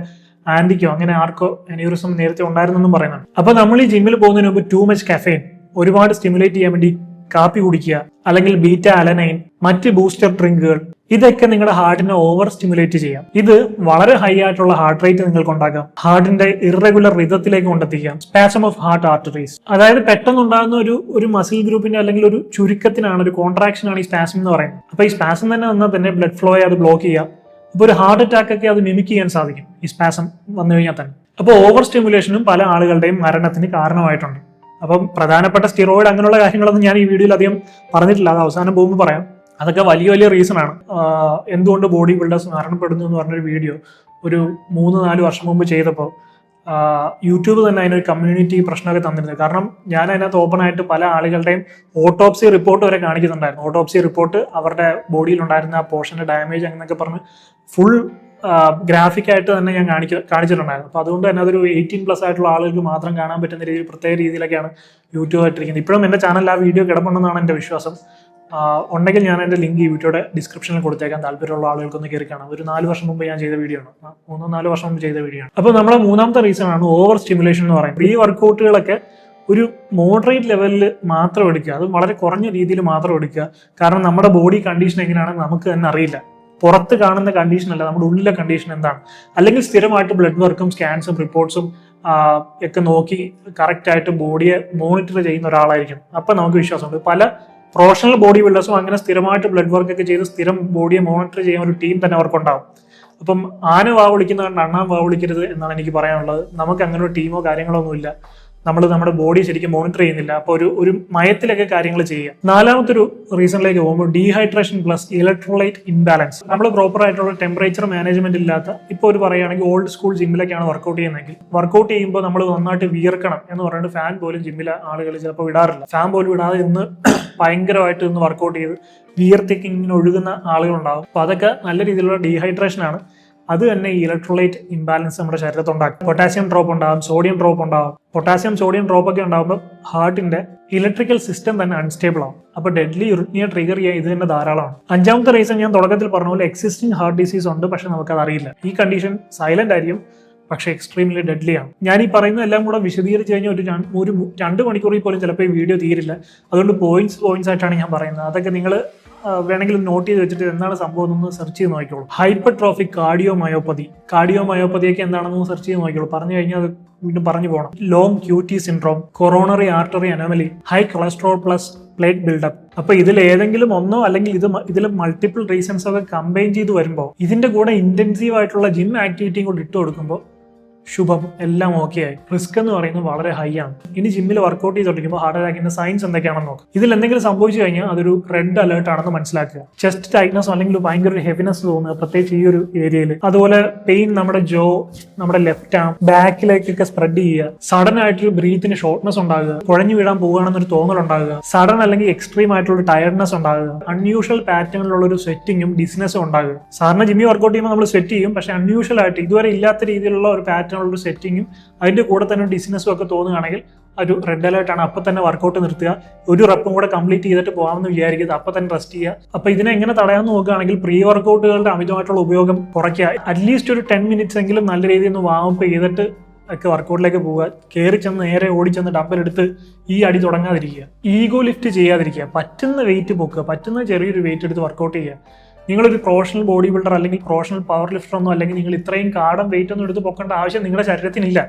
ആന്റിക്കോ അങ്ങനെ ആർക്കോ എന്യൂറിസം നേരത്തെ ഉണ്ടായിരുന്നെന്നും പറയുന്നുണ്ട്. അപ്പൊ നമ്മൾ ഈ ജിമ്മിൽ പോകുന്നതിന് മുമ്പ് ടു മച്ച് കഫേൻ ഒരുപാട് സ്റ്റിമുലേറ്റ് ചെയ്യാൻ വേണ്ടി കാപ്പി കുടിക്കുക അല്ലെങ്കിൽ ബീറ്റ അലനൈൻ മറ്റ് ബൂസ്റ്റർ ഡ്രിങ്കുകൾ ഇതൊക്കെ നിങ്ങളുടെ ഹാർട്ടിനെ ഓവർ സ്റ്റിമുലേറ്റ് ചെയ്യാം. ഇത് വളരെ ഹൈ ആയിട്ടുള്ള ഹാർട്ട് റേറ്റ് നിങ്ങൾക്ക് ഉണ്ടാക്കാം. ഹാർട്ടിന്റെ ഇറഗുലർ റിതത്തിലേക്ക് കൊണ്ടെത്തിക്കാം. സ്പാസം ഓഫ് ഹാർട്ട് ആർട്ടറീസ് അതായത് പെട്ടെന്ന് ഉണ്ടാകുന്ന ഒരു ഒരു മസിൽ ഗ്രൂപ്പിന്റെ അല്ലെങ്കിൽ ഒരു ചുരുക്കത്തിനാണ് ഒരു കോൺട്രാക്ഷൻ ആണ് ഈ സ്പാസം എന്ന് പറയുന്നത്. അപ്പൊ ഈ സ്പാസം തന്നെ വന്നാൽ തന്നെ ബ്ലഡ് ഫ്ലോയെ അത് ബ്ലോക്ക് ചെയ്യാം. അപ്പോൾ ഒരു ഹാർട്ട് അറ്റാക്ക് ഒക്കെ അത് മിമിക് ചെയ്യാൻ സാധിക്കും. ഈ സ്പാസം വന്നു കഴിഞ്ഞാൽ തന്നെ. അപ്പോൾ ഓവർ സ്റ്റിമുലേഷനും പല ആളുകളുടെയും മരണത്തിന് കാരണമായിട്ടുണ്ട്. അപ്പം പ്രധാനപ്പെട്ട സ്റ്റിറോയിഡ് അങ്ങനെയുള്ള കാര്യങ്ങളൊന്നും ഞാൻ ഈ വീഡിയോയിൽ അധികം പറഞ്ഞിട്ടില്ല. അത് അവസാനം പോകുമ്പോൾ പറയാം. അതൊക്കെ വലിയ വലിയ റീസൺ ആണ്. എന്തുകൊണ്ട് ബോഡി ബിൽഡേഴ്സ് മരണപ്പെടുന്നു എന്ന് പറഞ്ഞൊരു വീഡിയോ ഒരു മൂന്ന് നാല് വർഷം മുമ്പ് ചെയ്തപ്പോൾ യൂട്യൂബ് തന്നെ അതിനൊരു കമ്മ്യൂണിറ്റി പ്രശ്നമൊക്കെ തന്നിരുന്നത് കാരണം ഞാൻ അതിനകത്ത് ഓപ്പൺ ആയിട്ട് പല ആളുകളുടെയും ഓട്ടോപ്സി റിപ്പോർട്ട് വരെ കാണിക്കുന്നുണ്ടായിരുന്നു. ഓട്ടോപ്സി റിപ്പോർട്ട് അവരുടെ ബോഡിയിൽ ഉണ്ടായിരുന്ന ആ പോർഷന്റെ ഡാമേജ് അങ്ങനെയൊക്കെ പറഞ്ഞ് ഫുൾ ഗ്രാഫിക്കായിട്ട് തന്നെ ഞാൻ കാണിക്ക കാണിച്ചിട്ടുണ്ടായിരുന്നു. അപ്പോൾ അതുകൊണ്ട് തന്നെ അതൊരു എയ്റ്റീൻ പ്ലസ് ആയിട്ടുള്ള ആളുകൾക്ക് മാത്രം കാണാൻ പറ്റുന്ന രീതിയിൽ പ്രത്യേക രീതിയിലൊക്കെയാണ് യൂട്യൂബ് ആയിട്ടിരിക്കുന്നത്. ഇപ്പോഴും എന്റെ ചാനലിൽ ആ വീഡിയോ കിടപ്പുണ്ടെന്നാണ് എന്റെ വിശ്വാസം. ഉണ്ടെങ്കിൽ ഞാൻ എന്റെ ലിങ്ക് ഈ വീഡിയോയുടെ ഡിസ്ക്രിപ്ഷനിൽ കൊടുത്തേക്കാൻ താല്പര്യമുള്ള ആളുകൾക്കൊന്ന് കയറി കാണാം. ഒരു നാല് വർഷം മുമ്പ് ഞാൻ ചെയ്ത വീഡിയോ ആണ്. മൂന്നോ നാല് വർഷം മുമ്പ് ചെയ്ത വീഡിയോ ആണ്. അപ്പോൾ നമ്മുടെ മൂന്നാമത്തെ റീസൺ ആണ് ഓവർ സ്റ്റിമുലേഷൻ എന്ന് പറയുന്നത്. ഈ വർക്കൗട്ടുകളൊക്കെ ഒരു മോഡറേറ്റ് ലെവലിൽ മാത്രം എടുക്കുക. അത് വളരെ കുറഞ്ഞ രീതിയിൽ മാത്രം എടുക്കുക. കാരണം നമ്മുടെ ബോഡി കണ്ടീഷൻ എങ്ങനെയാണെന്ന് നമുക്ക് തന്നെ അറിയില്ല. പുറത്ത് കാണുന്ന കണ്ടീഷൻ അല്ല നമ്മുടെ ഉള്ളിലെ കണ്ടീഷൻ എന്താണ്. അല്ലെങ്കിൽ സ്ഥിരമായിട്ട് ബ്ലഡ് വർക്കും സ്കാൻസും റിപ്പോർട്ട്സും ഒക്കെ നോക്കി കറക്റ്റായിട്ട് ബോഡിയെ മോണിറ്റർ ചെയ്യുന്ന ഒരാളായിരിക്കും അപ്പം നമുക്ക് വിശ്വാസമുണ്ട്. പല പ്രൊഫഷണൽ ബോഡി ബിൽഡേഴ്സും അങ്ങനെ സ്ഥിരമായിട്ട് ബ്ലഡ് വർക്ക് ഒക്കെ ചെയ്ത് സ്ഥിരം ബോഡിയെ മോണിറ്റർ ചെയ്യാൻ ഒരു ടീം തന്നെ അവർക്കുണ്ടാവും. അപ്പം ആന വാ വിളിക്കുന്ന കണ്ട് അണ്ണാൻ വാ വിളിക്കരുത് എന്നാണ് എനിക്ക് പറയാനുള്ളത്. നമുക്ക് അങ്ങനെ ഒരു ടീമോ കാര്യങ്ങളോ ഒന്നുമില്ല. നമ്മൾ നമ്മുടെ ബോഡി ശരിക്കും മോണിറ്റർ ചെയ്യുന്നില്ല. അപ്പോൾ ഒരു ഒരു മയത്തിലൊക്കെ കാര്യങ്ങൾ ചെയ്യുക. നാലാമത്തെ ഒരു റീസണിലേക്ക് പോകുമ്പോൾ ഡീഹൈഡ്രേഷൻ പ്ലസ് ഇലക്ട്രോലൈറ്റ് ഇംബാലൻസ് നമ്മൾ പ്രോപ്പർ ആയിട്ടുള്ള ടെമ്പറേച്ചർ മാനേജ്മെന്റ് ഇല്ലാത്ത ഇപ്പോൾ ഒരു പറയുകയാണെങ്കിൽ ഓൾഡ് സ്കൂൾ ജിമ്മിലൊക്കെയാണ് വർക്കൗട്ട് ചെയ്യുന്നതെങ്കിൽ വർക്കൗട്ട് ചെയ്യുമ്പോൾ നമ്മൾ നന്നായിട്ട് വിയർക്കണം എന്ന് പറഞ്ഞിട്ട് ഫാൻ പോലും ജിമ്മിലെ ആളുകൾ ചിലപ്പോൾ വിടാറില്ല. ഫാൻ പോലും വിടാതെ ഇന്ന് ഭയങ്കരമായിട്ട് ഇന്ന് വർക്കൗട്ട് ചെയ്ത് വിയർത്തേക്ക് ഇങ്ങനെ ഒഴുകുന്ന ആളുകളുണ്ടാവും. അപ്പോൾ അതൊക്കെ നല്ല രീതിയിലുള്ള ഡീഹൈഡ്രേഷൻ ആണ്. അത് തന്നെ ഈ ഇലക്ട്രോലൈറ്റ് ഇംബാലൻസ് നമ്മുടെ ശരീരത്തിൽ ഉണ്ടാക്കും. പൊട്ടാസ്യം ഡ്രോപ്പ് ഉണ്ടാകും സോഡിയം ഡ്രോപ്പ് ഉണ്ടാകും പൊട്ടാസ്യം സോഡിയം ഡ്രോപ്പ് ഒക്കെ ഉണ്ടാകുമ്പോൾ ഹാർട്ടിന്റെ ഇലക്ട്രിക്കൽ സിസ്റ്റം തന്നെ അൺസ്റ്റേബിൾ ആവും. അപ്പോൾ ഡെഡ്ലി യുറിനിയ ട്രിഗർ ചെയ്യാൻ ഇത് തന്നെ ധാരാളമാണ്. അഞ്ചാമത്തെ റീസൺ ഞാൻ തുടക്കത്തിൽ പറഞ്ഞ പോലെ എക്സിസ്റ്റിംഗ് ഹാർട്ട് ഡിസീസ് ഉണ്ട് പക്ഷെ നമുക്കത് അറിയില്ല. ഈ കണ്ടീഷൻ സൈലന്റ് ആയിരിക്കും പക്ഷേ എക്സ്ട്രീംലി ഡെഡ്ലി ആണ്. ഞാൻ ഈ പറയുന്ന എല്ലാം കൂടെ വിശദീകരിച്ച് കഴിഞ്ഞാൽ ഒരു ഒരു രണ്ട് മണിക്കൂറിൽ പോലും ചിലപ്പോൾ ഈ വീഡിയോ തീരില്ല. അതുകൊണ്ട് പോയിന്റ്സ് പോയിന്റ്സ് ആയിട്ടാണ് ഞാൻ പറയുന്നത്. അതൊക്കെ നിങ്ങൾ വേണമെങ്കിൽ നോട്ട് ചെയ്ത് വെച്ചിട്ട് എന്താണ് സംഭവം എന്ന് സെർച്ച് ചെയ്ത് നോക്കിക്കോളൂ. ഹൈപ്പർട്രോഫിക് കാർഡിയോ മയോപ്പതി കാർഡിയോ മയോപ്പതിയൊക്കെ എന്താണെന്ന് സെർച്ച് ചെയ്ത് നോക്കിക്കോളൂ. പറഞ്ഞു കഴിഞ്ഞാൽ അത് വീണ്ടും പറഞ്ഞു പോകണം long QT syndrome coronary artery anomaly high cholesterol plus plate buildup അപ്പൊ ഇതിൽ ഏതെങ്കിലും ഒന്നോ അല്ലെങ്കിൽ ഇത് ഇതിൽ മൾട്ടിപ്പിൾ റീസൺസ് ഒക്കെ കമ്പൈൻ ചെയ്ത് വരുമ്പോൾ ഇതിന്റെ കൂടെ ഇന്റൻസീവ് ആയിട്ടുള്ള ജിം ആക്ടിവിറ്റിയും കൂടി ഇട്ട് കൊടുക്കുമ്പോൾ ശുഭം എല്ലാം ഓക്കെ ആയി. റിസ്ക് എന്ന് പറയുന്നത് വളരെ ഹൈ ആണ്. ഇനി ജിമ്മിൽ വർക്ക്ഔട്ട് വർക്കൗട്ട് തുടങ്ങുമ്പോൾ ഹാർട്ട് അറ്റാക്കിന്റെ സയൻസ് എന്തൊക്കെയാണെന്ന് നോക്കാം. ഇതിൽ എന്തെങ്കിലും സംഭവിച്ചു കഴിഞ്ഞാൽ അതൊരു റെഡ് അലേർട്ട് ആണെന്ന് മനസ്സിലാക്കുക. ചെസ്റ്റ് ടൈറ്റ്നസ് അല്ലെങ്കിൽ ഭയങ്കര ഒരു ഹെവിനെസ് തോന്നുക പ്രത്യേകിച്ച് ഈ ഒരു ഏരിയയിൽ അതുപോലെ പെയിൻ നമ്മുടെ ജോ നമ്മുടെ ലെഫ്റ്റ് ആം ബാക്കിലേക്കൊക്കെ സ്പ്രെഡ് ചെയ്യുക. സഡൻ ആയിട്ടൊരു ബ്രീത്തിന് ഷോർട്ട്നെസ് ഉണ്ടാകുക. കുഴഞ്ഞു വീഴാൻ പോകുകയാണെന്നൊരു തോന്നൽ ഉണ്ടാകുക. സഡൻ അല്ലെങ്കിൽ എക്സ്ട്രീം ആയിട്ടുള്ള ടയർഡ്നെസ് ഉണ്ടാകുക. അൺയൂഷ്വൽ പാറ്റേണിലുള്ള ഒരു സ്വെറ്റിങ്ങും ഡിസ്നെസ്സും ഉണ്ടാകുക. സാറിന് ജിമ്മി വർക്ക്ഔട്ട് ചെയ്യുമ്പോൾ നമ്മൾ സ്വെറ്റ് ചെയ്യും പക്ഷേ അൺയൂഷ്വൽ ആയിട്ട് ഇതുവരെ ഇല്ലാത്ത രീതിയിലുള്ള ഒരു പാറ്റേണുള്ള ഒരു സെറ്റിങ്ങും അതിന്റെ കൂടെ തന്നെ ഡിസിനസ്സും ഒക്കെ തോന്നുകയാണെങ്കിൽ ഒരു റെഡ് അലേർട്ട് ആണ്. അപ്പം തന്നെ വർക്കൗട്ട് നിർത്തുക. ഒരു റെപ്പും കൂടെ കംപ്ലീറ്റ് ചെയ്തിട്ട് പോകാമെന്ന് വിചാരിക്കുക അപ്പം തന്നെ റെസ്റ്റ് ചെയ്യുക. അപ്പം ഇതിനെ എങ്ങനെ തടയാമെന്ന് നോക്കുകയാണെങ്കിൽ പ്രീ വർക്കൗട്ടുകളുടെ അമിതമായിട്ടുള്ള ഉപയോഗം കുറയ്ക്കുക. അറ്റ്ലീസ്റ്റ് ഒരു ടെൻ മിനിറ്റ്സ് എങ്കിലും നല്ല രീതിയിൽ ഒന്ന് വാമപ്പ് ചെയ്തിട്ട് ഒക്കെ വർക്കൗട്ടിലേക്ക് പോവുക. കയറി ചെന്ന് നേരെ ഓടി ചെന്ന് ഡമ്പലെടുത്ത് ഈ അടി തുടങ്ങാതിരിക്കുക. ഈഗോ ലിഫ്റ്റ് ചെയ്യാതിരിക്കുക. പറ്റുന്ന വെയിറ്റ് പൊക്കുക. പറ്റുന്ന ചെറിയൊരു വെയിറ്റ് എടുത്ത് വർക്കൗട്ട് ചെയ്യുക. നിങ്ങളൊരു പ്രൊഫഷണൽ ബോഡി ബിൽഡർ അല്ലെങ്കിൽ പ്രൊഫഷണൽ പവർ ലിഫ്റ്റർ ഒന്നും അല്ലെങ്കിൽ നിങ്ങൾ ഇത്രയും കാടം വെയിറ്റ് ഒന്നും എടുത്ത് പൊക്കേണ്ട ആവശ്യം നിങ്ങളുടെ ശരീരത്തിനില്ല.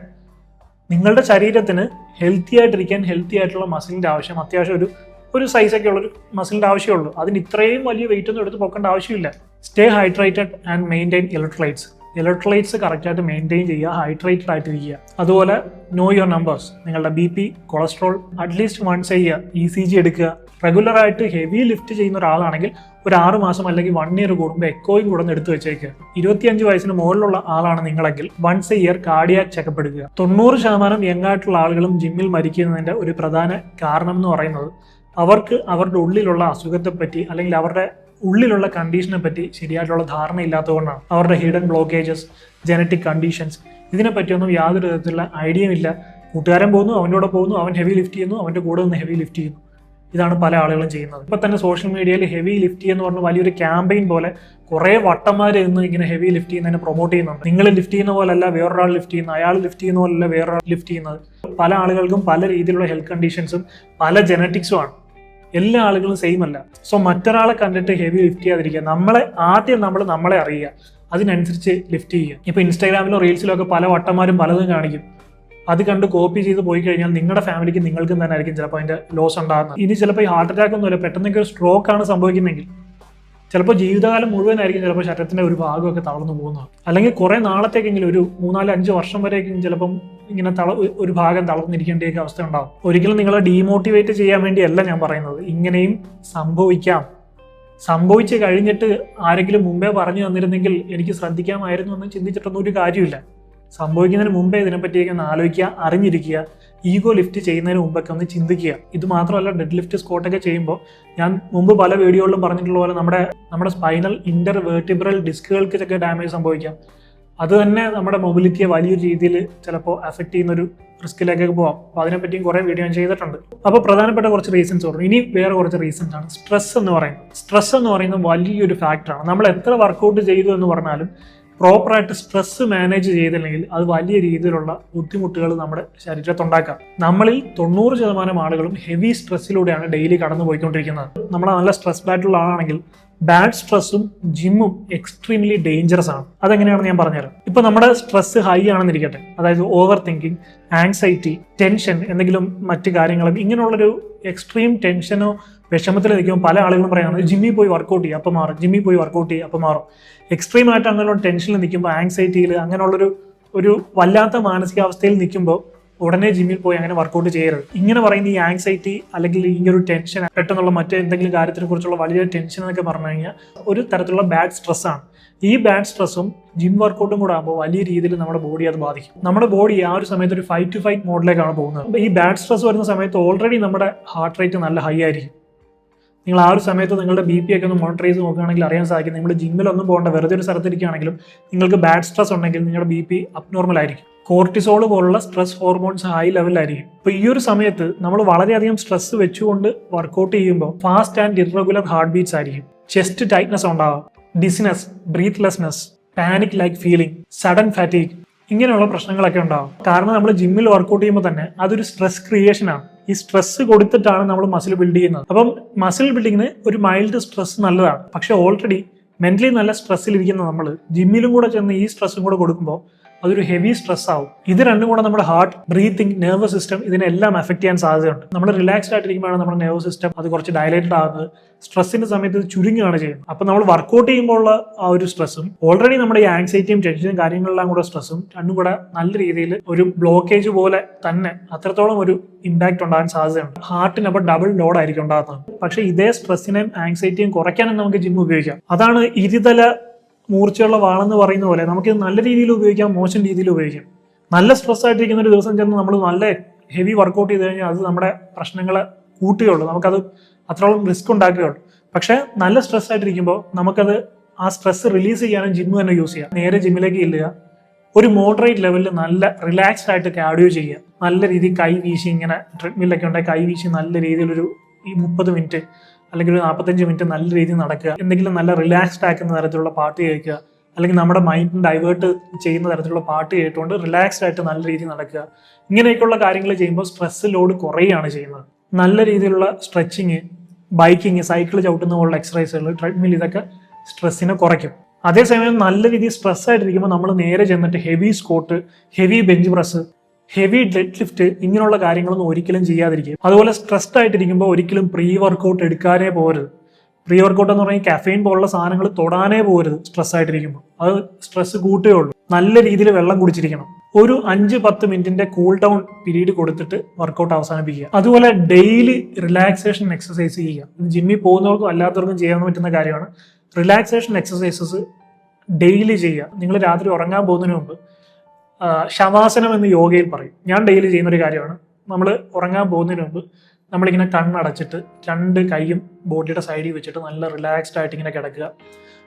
നിങ്ങളുടെ ശരീരത്തിന് ഹെൽത്തി ആയിട്ടിരിക്കാൻ ഹെൽത്തി ആയിട്ടുള്ള മസിലിന്റെ ആവശ്യം അത്യാവശ്യം ഒരു ഒരു സൈസൊക്കെ ഉള്ള ഒരു മസിലിന്റെ ആവശ്യമുള്ളൂ അതിന് ഇത്രയും വലിയ വെയിറ്റ് ഒന്നും എടുത്ത് പൊക്കേണ്ട ആവശ്യമില്ല. Stay hydrated and maintain electrolytes electrolytes കറക്റ്റായിട്ട് മെയിന്റെയിൻ ചെയ്യുക ഹൈഡ്രേറ്റഡ് ആയിട്ടിരിക്കുക. അതുപോലെ നോ യുവർ നമ്പേഴ്സ് നിങ്ങളുടെ B P cholesterol at least once ചെയ്യുക ഇ സി ജി എടുക്കുക. റെഗുലറായിട്ട് ഹെവി ലിഫ്റ്റ് ചെയ്യുന്ന ഒരാളാണെങ്കിൽ ഒരു ആറ് മാസം അല്ലെങ്കിൽ വൺ ഇയർ കൂടുമ്പോൾ എക്കോയും കൂടെ ഒന്ന് എടുത്തു വെച്ചേക്കുക. ഇരുപത്തിയഞ്ച് വയസ്സിന് മുകളിലുള്ള ആളാണ് നിങ്ങളെങ്കിൽ once a year cardiac checkup എടുക്കുക. തൊണ്ണൂറ് ശതമാനം യങ് ആയിട്ടുള്ള ആളുകളും ജിമ്മിൽ മരിക്കുന്നതിന്റെ ഒരു പ്രധാന കാരണം എന്ന് പറയുന്നത് അവർക്ക് അവരുടെ ഉള്ളിലുള്ള അസുഖത്തെ പറ്റി അല്ലെങ്കിൽ അവരുടെ ഉള്ളിലുള്ള കണ്ടീഷനെ പറ്റി ശരിയായിട്ടുള്ള ധാരണ ഇല്ലാത്തതുകൊണ്ടാണ്. അവരുടെ ഹിഡൻ ബ്ലോക്കേജസ് ജനറ്റിക് കണ്ടീഷൻസ് ഇതിനെ പറ്റിയൊന്നും യാതൊരു വിധത്തിലുള്ള ഐഡിയയും ഇല്ല. കൂട്ടുകാരൻ പോകുന്നു അവന്റെ കൂടെ പോകുന്നു അവൻ ഹെവി ലിഫ്റ്റ് ചെയ്യുന്നു അവന്റെ കൂടെ നിന്ന് ഹെവി ലിഫ്റ്റ് ചെയ്യുന്നു. ഇതാണ് പല ആളുകളും ചെയ്യുന്നത്. ഇപ്പൊ തന്നെ സോഷ്യൽ മീഡിയയിൽ ഹെവി ലിഫ്റ്റ് എന്ന് പറഞ്ഞ വലിയൊരു ക്യാമ്പയിൻ പോലെ കുറെ വട്ടന്മാർ ഇന്ന് ഇങ്ങനെ ഹെവി ലിഫ്റ്റ് ചെയ്യുന്നതിനെ പ്രൊമോട്ട് ചെയ്യുന്നുണ്ട്. നിങ്ങൾ ലിഫ്റ്റ് ചെയ്യുന്ന പോലല്ല വേറൊരാൾ ലിഫ്റ്റ് ചെയ്യുന്ന അയാൾ ലിഫ്റ്റ് ചെയ്യുന്ന പോലല്ല വേറൊരാൾ ലിഫ്റ്റ് ചെയ്യുന്നത്. പല ആളുകൾക്കും പല രീതിയിലുള്ള ഹെൽത്ത് കണ്ടീഷൻസും പല ജനറ്റിക്സും ആണ്. എല്ലാ ആളുകളും സെയിം അല്ല. സോ മറ്റൊരാളെ കണ്ടിട്ട് ഹെവി ലിഫ്റ്റ് ചെയ്യാതിരിക്കുക. നമ്മളെ ആദ്യം നമ്മൾ നമ്മളെ അറിയുക. അതിനനുസരിച്ച് ലിഫ്റ്റ് ചെയ്യുക. ഇപ്പൊ ഇൻസ്റ്റാഗ്രാമിലും റീൽസിലോ ഒക്കെ പല വട്ടന്മാരും പലതും കാണിക്കും. അത് കണ്ട് കോപ്പി ചെയ്ത് പോയി കഴിഞ്ഞാൽ നിങ്ങളുടെ ഫാമിലിക്ക് നിങ്ങൾക്കും തന്നെ ആയിരിക്കും ചിലപ്പോൾ അതിന്റെ ലോസ് ഉണ്ടാകുന്നത് ഇനി ചിലപ്പോൾ ഈ ഹാർട്ട് അറ്റാക്ക് ഒന്നുമില്ല പെട്ടെന്നൊക്കെ ഒരു സ്ട്രോക്ക് ആണ് സംഭവിക്കുന്നതെങ്കിൽ ചിലപ്പോൾ ജീവിതകാലം മുഴുവനായിരിക്കും ചിലപ്പോൾ ശരീരത്തിന്റെ ഒരു ഭാഗമൊക്കെ തളർന്നു പോകുന്നത്. അല്ലെങ്കിൽ കുറേ നാളത്തേക്കെങ്കിലും ഒരു മൂന്നാൽ അഞ്ച് വർഷം വരെയൊക്കെ ചിലപ്പം ഇങ്ങനെ തള ഒരു ഭാഗം തളർന്നിരിക്കേണ്ടിയൊക്കെ അവസ്ഥ ഉണ്ടാവും. ഒരിക്കലും നിങ്ങളെ ഡീമോട്ടിവേറ്റ് ചെയ്യാൻ വേണ്ടിയല്ല ഞാൻ പറയുന്നത്. ഇങ്ങനെയും സംഭവിക്കാം. സംഭവിച്ചു കഴിഞ്ഞിട്ട് ആരെങ്കിലും മുമ്പേ പറഞ്ഞു തന്നിരുന്നെങ്കിൽ എനിക്ക് ശ്രദ്ധിക്കാമായിരുന്നു എന്ന് ചിന്തിച്ചിട്ടൊന്നും ഒരു കാര്യമില്ല സംഭവിക്കുന്നതിന് മുമ്പേ ഇതിനെപ്പറ്റിയൊക്കെ ഒന്ന് ആലോചിക്കുക അറിഞ്ഞിരിക്കുക ഈഗോ ലിഫ്റ്റ് ചെയ്യുന്നതിന് മുമ്പൊക്കെ ഒന്ന് ചിന്തിക്കുക. ഇത് മാത്രമല്ല ഡെഡ് ലിഫ്റ്റ് സ്കോട്ടൊക്കെ ചെയ്യുമ്പോൾ ഞാൻ മുമ്പ് പല വീഡിയോകളിലും പറഞ്ഞിട്ടുള്ള പോലെ നമ്മുടെ നമ്മുടെ സ്പൈനൽ ഇന്റർ വേർട്ടിബ്രൽ ഡിസ്കുകൾക്കൊക്കെ ഡാമേജ് സംഭവിക്കാം. അത് തന്നെ നമ്മുടെ മൊബിലിറ്റിയെ വലിയൊരു രീതിയിൽ ചിലപ്പോൾ അഫക്റ്റ് ചെയ്യുന്ന ഒരു റിസ്കിലേക്കൊക്കെ പോകാം അപ്പോൾ അതിനെപ്പറ്റിയും കുറേ വീഡിയോ ഞാൻ ചെയ്തിട്ടുണ്ട്. അപ്പോൾ പ്രധാനപ്പെട്ട കുറച്ച് റീസൺസ് പറഞ്ഞു ഇനി വേറെ കുറച്ച് റീസൺസ് ആണ്. സ്ട്രെസ് എന്ന് പറയുന്നത്. സ്ട്രെസ് എന്ന് പറയുന്നത് വലിയൊരു ഫാക്ടറാണ് നമ്മൾ എത്ര വർക്കൗട്ട് ചെയ്തു എന്ന് പറഞ്ഞാലും പ്രോപ്പറായിട്ട് സ്ട്രെസ് മാനേജ് ചെയ്തില്ലെങ്കിൽ അത് വലിയ രീതിയിലുള്ള ബുദ്ധിമുട്ടുകൾ നമ്മുടെ ശരീരത്തുണ്ടാക്കാം. നമ്മളിൽ തൊണ്ണൂറ് ശതമാനം ആളുകളും ഹെവി സ്ട്രെസ്സിലൂടെയാണ് ഡെയിലി കടന്നു പോയിക്കൊണ്ടിരിക്കുന്നത്. നമ്മൾ നല്ല സ്ട്രെസ് ആയിട്ടുള്ള ആളാണെങ്കിൽ ബാഡ് സ്ട്രെസ്സും ജിമ്മും എക്സ്ട്രീംലി ഡേഞ്ചറസ് ആണ്. അതെങ്ങനെയാണെന്ന് ഞാൻ പറഞ്ഞുതരാം. ഇപ്പൊ നമ്മുടെ സ്ട്രെസ് ഹൈ ആണെന്നിരിക്കട്ടെ. അതായത് ഓവർ തിങ്കിങ് ആങ്സൈറ്റി ടെൻഷൻ എന്തെങ്കിലും മറ്റു കാര്യങ്ങളും ഇങ്ങനെയുള്ളൊരു എക്സ്ട്രീം ടെൻഷനോ വിഷമത്തിൽ നിൽക്കുമ്പോൾ പല ആളുകളും പറയുന്നത് ജിമ്മിൽ പോയി വർക്കൗട്ട് ചെയ്യുക അപ്പം മാറും. ജിമ്മിൽ പോയി വർക്കൗട്ട് ചെയ്യുക അപ്പം മാറും. എക്സ്ട്രീം ആയിട്ട് അങ്ങനെയുള്ള ടെൻഷനിൽ നിൽക്കുമ്പോൾ ആങ്സൈറ്റിയിൽ അങ്ങനെയുള്ളൊരു ഒരു വല്ലാത്ത മാനസികാവസ്ഥയിൽ നിൽക്കുമ്പോൾ ഉടനെ ജിമ്മിൽ പോയി അങ്ങനെ വർക്കൗട്ട് ചെയ്യരുത്. ഇങ്ങനെ പറയുന്ന ഈ ആങ്സൈറ്റി അല്ലെങ്കിൽ ഈ ഒരു ടെൻഷൻ പെട്ടെന്നുള്ള മറ്റെന്തെങ്കിലും കാര്യത്തിനെ കുറിച്ചുള്ള വലിയ ടെൻഷൻ എന്നൊക്കെ പറഞ്ഞു കഴിഞ്ഞാൽ ഒരു തരത്തിലുള്ള ബാഡ് സ്ട്രെസ്സാണ് ഈ ബാഡ് സ്ട്രെസ്സും ജിം വർക്കൗട്ടും കൂടെ ആകുമ്പോൾ വലിയ രീതിയിൽ നമ്മുടെ ബോഡി അത് ബാധിക്കും. നമ്മുടെ ബോഡി ആ ഒരു സമയത്ത് ഒരു ഫൈറ്റ് ടു ഫൈറ്റ് മോഡിലേക്കാണ് പോകുന്നത്. ഈ ബാഡ് സ്ട്രെസ് വരുന്ന സമയത്ത് ഓൾറെഡി നമ്മുടെ ഹാർട്ട് റേറ്റ് നല്ല ഹൈ ആയിരിക്കും. നിങ്ങൾ ആ ഒരു സമയത്ത് നിങ്ങളുടെ ബി പി ഒക്കെ ഒന്ന് മോണിറ്റർ ചെയ്ത് നോക്കുകയാണെങ്കിൽ അറിയാൻ സാധിക്കും. നിങ്ങൾ ജിമ്മിലൊന്നും പോകേണ്ട. വെറുതെ ഒരു സ്ഥലത്തിരിക്കുകയാണെങ്കിലും നിങ്ങൾക്ക് ബാഡ് സ്ട്രെസ് ഉണ്ടെങ്കിൽ നിങ്ങളുടെ ബി പി അബ്നോർമൽ ആയിരിക്കും. കോർട്ടിസോൾ പോലുള്ള സ്ട്രെസ് ഹോർമോൺസ് ഹൈ ലെവലിലായിരിക്കും അപ്പോൾ ഈ ഒരു സമയത്ത് നമ്മൾ വളരെയധികം സ്ട്രെസ് വെച്ചുകൊണ്ട് വർക്കൗട്ട് ചെയ്യുമ്പോൾ fast and irregular heart beats ആയിരിക്കും. ചെസ്റ്റ് ടൈറ്റ്നസ് ഉണ്ടാവാം. Dizziness breathlessness panic like feeling sudden fatigue ഇങ്ങനെയുള്ള പ്രശ്നങ്ങളൊക്കെ ഉണ്ടാവും. കാരണം നമ്മൾ ജിമ്മിൽ വർക്കൗട്ട് ചെയ്യുമ്പോൾ തന്നെ അതൊരു സ്ട്രെസ് ക്രിയേഷൻ ആണ്. ഈ സ്ട്രെസ് കൊടുത്തിട്ടാണ് നമ്മൾ മസിൽ ബിൽഡ് ചെയ്യുന്നത്. അപ്പം മസിൽ ബിൽഡിങ്ങിന് ഒരു മൈൽഡ് സ്ട്രെസ് നല്ലതാണ്. പക്ഷെ ഓൾറെഡി മെന്റലി നല്ല സ്ട്രെസ്സിൽ ഇരിക്കുന്ന നമ്മൾ ജിമ്മിലും കൂടെ ചെന്ന് ഈ സ്ട്രെസ്സും കൂടെ കൊടുക്കുമ്പോൾ അതൊരു ഹെവി സ്ട്രെസ് ആവും. ഇത് രണ്ടും കൂടെ നമ്മുടെ ഹാർട്ട് ബ്രീത്തിങ് നെർവസ് സിസ്റ്റം ഇതിനെല്ലാം എഫക്ട് ചെയ്യാൻ സാധ്യതയുണ്ട്. നമ്മൾ റിലാക്സ്ഡ് ആയിട്ടിരിക്കുമ്പോഴാണ് നമ്മുടെ നെർവസ് സിസ്റ്റം അത് കുറച്ച് ഡയലേറ്റഡ് ആകുന്നത് സ്ട്രെസ്സിന്റെ സമയത്ത് ചുരുങ്ങുകയാണ് ചെയ്യുന്നത്. അപ്പൊ നമ്മൾ വർക്കൗട്ട് ചെയ്യുമ്പോൾ ഉള്ള ആ ഒരു സ്ട്രെസ്സും ഓൾറെഡി നമ്മുടെ ഈ ആങ്സൈറ്റിയും ടെൻഷനും കാര്യങ്ങളെല്ലാം കൂടെ സ്ട്രെസ്സും രണ്ടും കൂടെ നല്ല രീതിയിൽ ഒരു ബ്ലോക്കേജ് പോലെ തന്നെ അത്രത്തോളം ഒരു ഇമ്പാക്ട് ഉണ്ടാകാൻ സാധ്യതയുണ്ട്. ഹാർട്ടിന് അപ്പോൾ ഡബിൾ ലോഡ് ആയിരിക്കും ഉണ്ടാകുന്നത്. പക്ഷേ ഇതേ സ്ട്രെസ്സിനെയും ആങ്സൈറ്റിയും കുറയ്ക്കാനും നമുക്ക് ജിം ഉപയോഗിക്കാം. അതാണ് ഇരുതല മൂർച്ചയുള്ള വാളെന്ന് പറയുന്ന പോലെ നമുക്ക് നല്ല രീതിയിൽ ഉപയോഗിക്കാം മോശം രീതിയിൽ ഉപയോഗിക്കാം. നല്ല സ്ട്രെസ് ആയിട്ടിരിക്കുന്ന ഒരു ദിവസം ചെന്ന് നമ്മൾ നല്ല ഹെവി വർക്കൗട്ട് ചെയ്ത് കഴിഞ്ഞാൽ അത് നമ്മുടെ പ്രശ്നങ്ങളെ കൂട്ടുകയുള്ളൂ. നമുക്കത് അത്രോളം റിസ്ക് ഉണ്ടാക്കുകയുള്ളൂ. പക്ഷെ നല്ല സ്ട്രെസ് ആയിട്ടിരിക്കുമ്പോൾ നമുക്കത് ആ സ്ട്രെസ് റിലീസ് ചെയ്യാനും ജിമ്മ് തന്നെ യൂസ് ചെയ്യാം. നേരെ ജിമ്മിലേക്ക് ഇല്ലുക ഒരു മോഡറേറ്റ് ലെവലിൽ നല്ല റിലാക്സ്ഡ് ആയിട്ട് കാർഡിയോ ചെയ്യുക. നല്ല രീതിയിൽ കൈ വീശി ഇങ്ങനെ ട്രെഡ്മില്ലൊക്കെ ഉണ്ടെങ്കിൽ കൈ വീശി നല്ല രീതിയിലൊരു ഈ മുപ്പത് മിനിറ്റ് അല്ലെങ്കിൽ ഒരു നാൽപ്പത്തഞ്ച് മിനിറ്റ് നല്ല രീതിയിൽ നടക്കുക എന്തെങ്കിലും നല്ല റിലാക്സ്ഡ് ആക്കുന്ന തരത്തിലുള്ള പാട്ട് കേൾക്കുക അല്ലെങ്കിൽ നമ്മുടെ മൈൻഡ് ഡൈവേർട്ട് ചെയ്യുന്ന തരത്തിലുള്ള പാട്ട് കേട്ടുകൊണ്ട് റിലാക്സ്ഡ് ആയിട്ട് നല്ല രീതിയിൽ നടക്കുക. ഇങ്ങനെയൊക്കെയുള്ള കാര്യങ്ങൾ ചെയ്യുമ്പോൾ സ്ട്രെസ് ലോഡ് കുറയുകയാണ് ചെയ്യുന്നത്. നല്ല രീതിയിലുള്ള സ്ട്രെച്ചിങ് ബൈക്കിങ് സൈക്കിൾ ചവിട്ടുന്ന പോലുള്ള എക്സസൈസുകൾ ട്രെഡ്മിൽ ഇതൊക്കെ സ്ട്രെസ്സിനെ കുറയ്ക്കും. അതേസമയം നല്ല രീതിയിൽ സ്ട്രെസ് ആയിട്ടിരിക്കുമ്പോൾ നമ്മൾ നേരെ ചെന്നിട്ട് heavy squat heavy bench press heavy deadlift ഇങ്ങനെയുള്ള കാര്യങ്ങളൊന്നും ഒരിക്കലും ചെയ്യാതിരിക്കുക. അതുപോലെ സ്ട്രെസ്ഡ് ആയിട്ടിരിക്കുമ്പോൾ ഒരിക്കലും പ്രീ വർക്കൗട്ട് എടുക്കാനേ പോകരുത്. പ്രീ വർക്കൗട്ട് എന്ന് പറഞ്ഞാൽ കഫെയിൻ പോലുള്ള സാധനങ്ങൾ തൊടാനേ പോകരുത് സ്ട്രെസ് ആയിട്ടിരിക്കുമ്പോൾ അത് സ്ട്രെസ് കൂട്ടേ ഉള്ളൂ. നല്ല രീതിയിൽ വെള്ളം കുടിച്ചിരിക്കണം. ഒരു അഞ്ച് പത്ത് മിനിറ്റിന്റെ കൂൾ ഡൗൺ പീരീഡ് കൊടുത്തിട്ട് വർക്കൗട്ട് അവസാനിപ്പിക്കുക. അതുപോലെ ഡെയിലി റിലാക്സേഷൻ എക്സസൈസ് ചെയ്യുക. ജിമ്മിൽ പോകുന്നവർക്കും അല്ലാത്തവർക്കും ചെയ്യാൻ പറ്റുന്ന കാര്യമാണ്. റിലാക്സേഷൻ എക്സസൈസസ് ഡെയിലി ചെയ്യുക. നിങ്ങൾ രാത്രി ഉറങ്ങാൻ പോകുന്നതിന് മുമ്പ് ശവാസനം എന്ന് യോഗയിൽ പറയും. ഞാൻ ഡെയിലി ചെയ്യുന്ന ഒരു കാര്യമാണ്. നമ്മൾ ഉറങ്ങാൻ പോകുന്നതിന് മുമ്പ് നമ്മളിങ്ങനെ കണ്ണടച്ചിട്ട് രണ്ട് കൈയും ബോഡിയുടെ സൈഡിൽ വെച്ചിട്ട് നല്ല റിലാക്സ്ഡ് ആയിട്ട് ഇങ്ങനെ കിടക്കുക.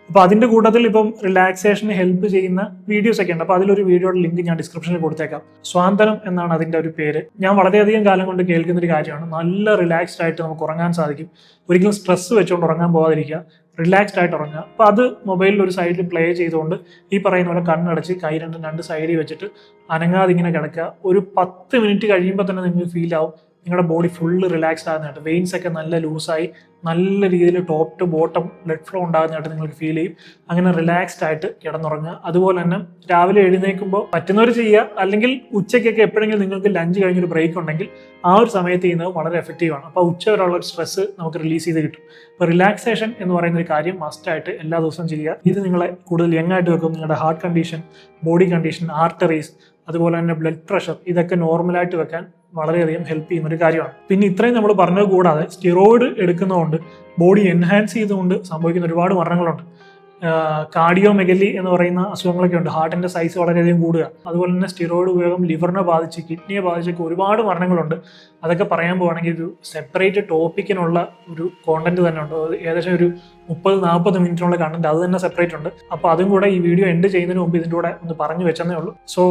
അപ്പോൾ അതിന്റെ കൂട്ടത്തിൽ ഇപ്പം റിലാക്സേഷന് ഹെൽപ്പ് ചെയ്യുന്ന വീഡിയോസ് ഒക്കെ ഉണ്ട്. അപ്പോൾ അതിലൊരു വീഡിയോയുടെ ലിങ്ക് ഞാൻ ഡിസ്ക്രിപ്ഷനിൽ കൊടുത്തേക്കാം. സ്വാന്തനം എന്നാണ് അതിന്റെ ഒരു പേര്. ഞാൻ വളരെയധികം കാലം കൊണ്ട് കേൾക്കുന്ന ഒരു കാര്യമാണ്. നല്ല റിലാക്സ്ഡ് ആയിട്ട് നമുക്ക് ഉറങ്ങാൻ സാധിക്കും. ഒരിക്കലും സ്ട്രെസ് വെച്ചുകൊണ്ട് ഉറങ്ങാൻ പോകാതിരിക്കുക. റിലാക്സ്ഡ് ആയിട്ട് ഉറങ്ങുക. അപ്പോൾ അത് മൊബൈലിൽ ഒരു സൈഡിൽ പ്ലേ ചെയ്തുകൊണ്ട് ഈ പറയുന്ന പോലെ കണ്ണടച്ച് കൈ രണ്ടും രണ്ട് സൈഡിൽ വെച്ചിട്ട് അനങ്ങാതിങ്ങനെ കിടക്കുക. ഒരു പത്ത് മിനിറ്റ് കഴിയുമ്പോൾ തന്നെ നിങ്ങൾക്ക് ഫീൽ ആവും. നിങ്ങളുടെ ബോഡി ഫുള്ള് റിലാക്സ്ഡ് ആകുന്നതായിട്ട് വെയിൻസ് ഒക്കെ നല്ല ലൂസായി നല്ല രീതിയിൽ top to bottom blood flow ഉണ്ടാകുന്നതായിട്ട് നിങ്ങൾക്ക് ഫീൽ ചെയ്യും. അങ്ങനെ റിലാക്സ്ഡ് ആയിട്ട് കിടന്നുറങ്ങുക. അതുപോലെ തന്നെ രാവിലെ എഴുന്നേൽക്കുമ്പോൾ പറ്റുന്നവർ ചെയ്യുക. അല്ലെങ്കിൽ ഉച്ചയ്ക്കൊക്കെ എപ്പോഴെങ്കിലും നിങ്ങൾക്ക് ലഞ്ച് കഴിഞ്ഞൊരു ബ്രേക്ക് ഉണ്ടെങ്കിൽ ആ ഒരു സമയത്ത് ചെയ്യുന്നത് വളരെ എഫക്റ്റീവാണ് അപ്പോൾ ഉച്ച വരെയുള്ള സ്ട്രെസ് നമുക്ക് റിലീസ് ചെയ്ത് കിട്ടും. അപ്പോൾ റിലാക്സേഷൻ എന്ന് പറയുന്ന ഒരു കാര്യം മസ്റ്റായിട്ട് എല്ലാ ദിവസവും ചെയ്യുക. ഇത് നിങ്ങളെ കൂടുതൽ യങ് ആയിട്ട് വെക്കും. നിങ്ങളുടെ heart condition body condition arteries അതുപോലെ തന്നെ ബ്ലഡ് പ്രഷർ ഇതൊക്കെ നോർമലായിട്ട് വെക്കാൻ വളരെയധികം ഹെൽപ്പ് ചെയ്യുന്ന ഒരു കാര്യമാണ്. പിന്നെ ഇത്രയും നമ്മൾ പറഞ്ഞത് കൂടാതെ സ്റ്റിറോയിഡ് എടുക്കുന്നതുകൊണ്ട് ബോഡി എൻഹാൻസ് ചെയ്തുകൊണ്ട് സംഭവിക്കുന്ന ഒരുപാട് മരണങ്ങളുണ്ട്. കാർഡിയോ മെഗലി എന്ന് പറയുന്ന അസുഖങ്ങളൊക്കെ ഉണ്ട്. ഹാർട്ടിന്റെ സൈസ് വളരെയധികം കൂടുക. അതുപോലെ തന്നെ സ്റ്റിറോയിഡ് ഉപയോഗം ലിവറിനെ ബാധിച്ച് കിഡ്നിയെ ബാധിച്ചൊക്കെ ഒരുപാട് മരണങ്ങളുണ്ട്. അതൊക്കെ പറയാൻ പോവാണെങ്കിൽ ഒരു സെപ്പറേറ്റ് ടോപ്പിക്കിനുള്ള ഒരു കോണ്ടന്റ് തന്നെ ഉണ്ട്. ഏകദേശം ഒരു മുപ്പത് നാൽപ്പത് മിനിറ്റിനുള്ള കണ്ടന്റ് അത് തന്നെ സെപ്പറേറ്റ് ഉണ്ട്. അപ്പോൾ അതും കൂടെ ഈ വീഡിയോ എൻഡ് ചെയ്യുന്നതിന് മുമ്പ് ഇതിന്റെ കൂടെ ഒന്ന് പറഞ്ഞു വെച്ചതേ ഉള്ളൂ. സോ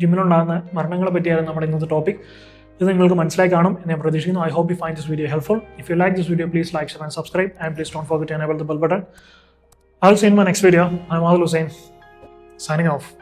ജിമ്മിലുണ്ടാകുന്ന മരണങ്ങളെ പറ്റിയായിരുന്നു നമ്മുടെ ഇന്നത്തെ ടോപ്പിക് ഇത് നിങ്ങൾക്ക് മനസ്സിലായി കാണും. എന്ന് ഞാൻ പ്രതീക്ഷിക്കുന്നു I hope you find this video helpful if you like this video please like share and subscribe and please don't forget enable the bell button I will seen my next video I I'm Hussain signing off.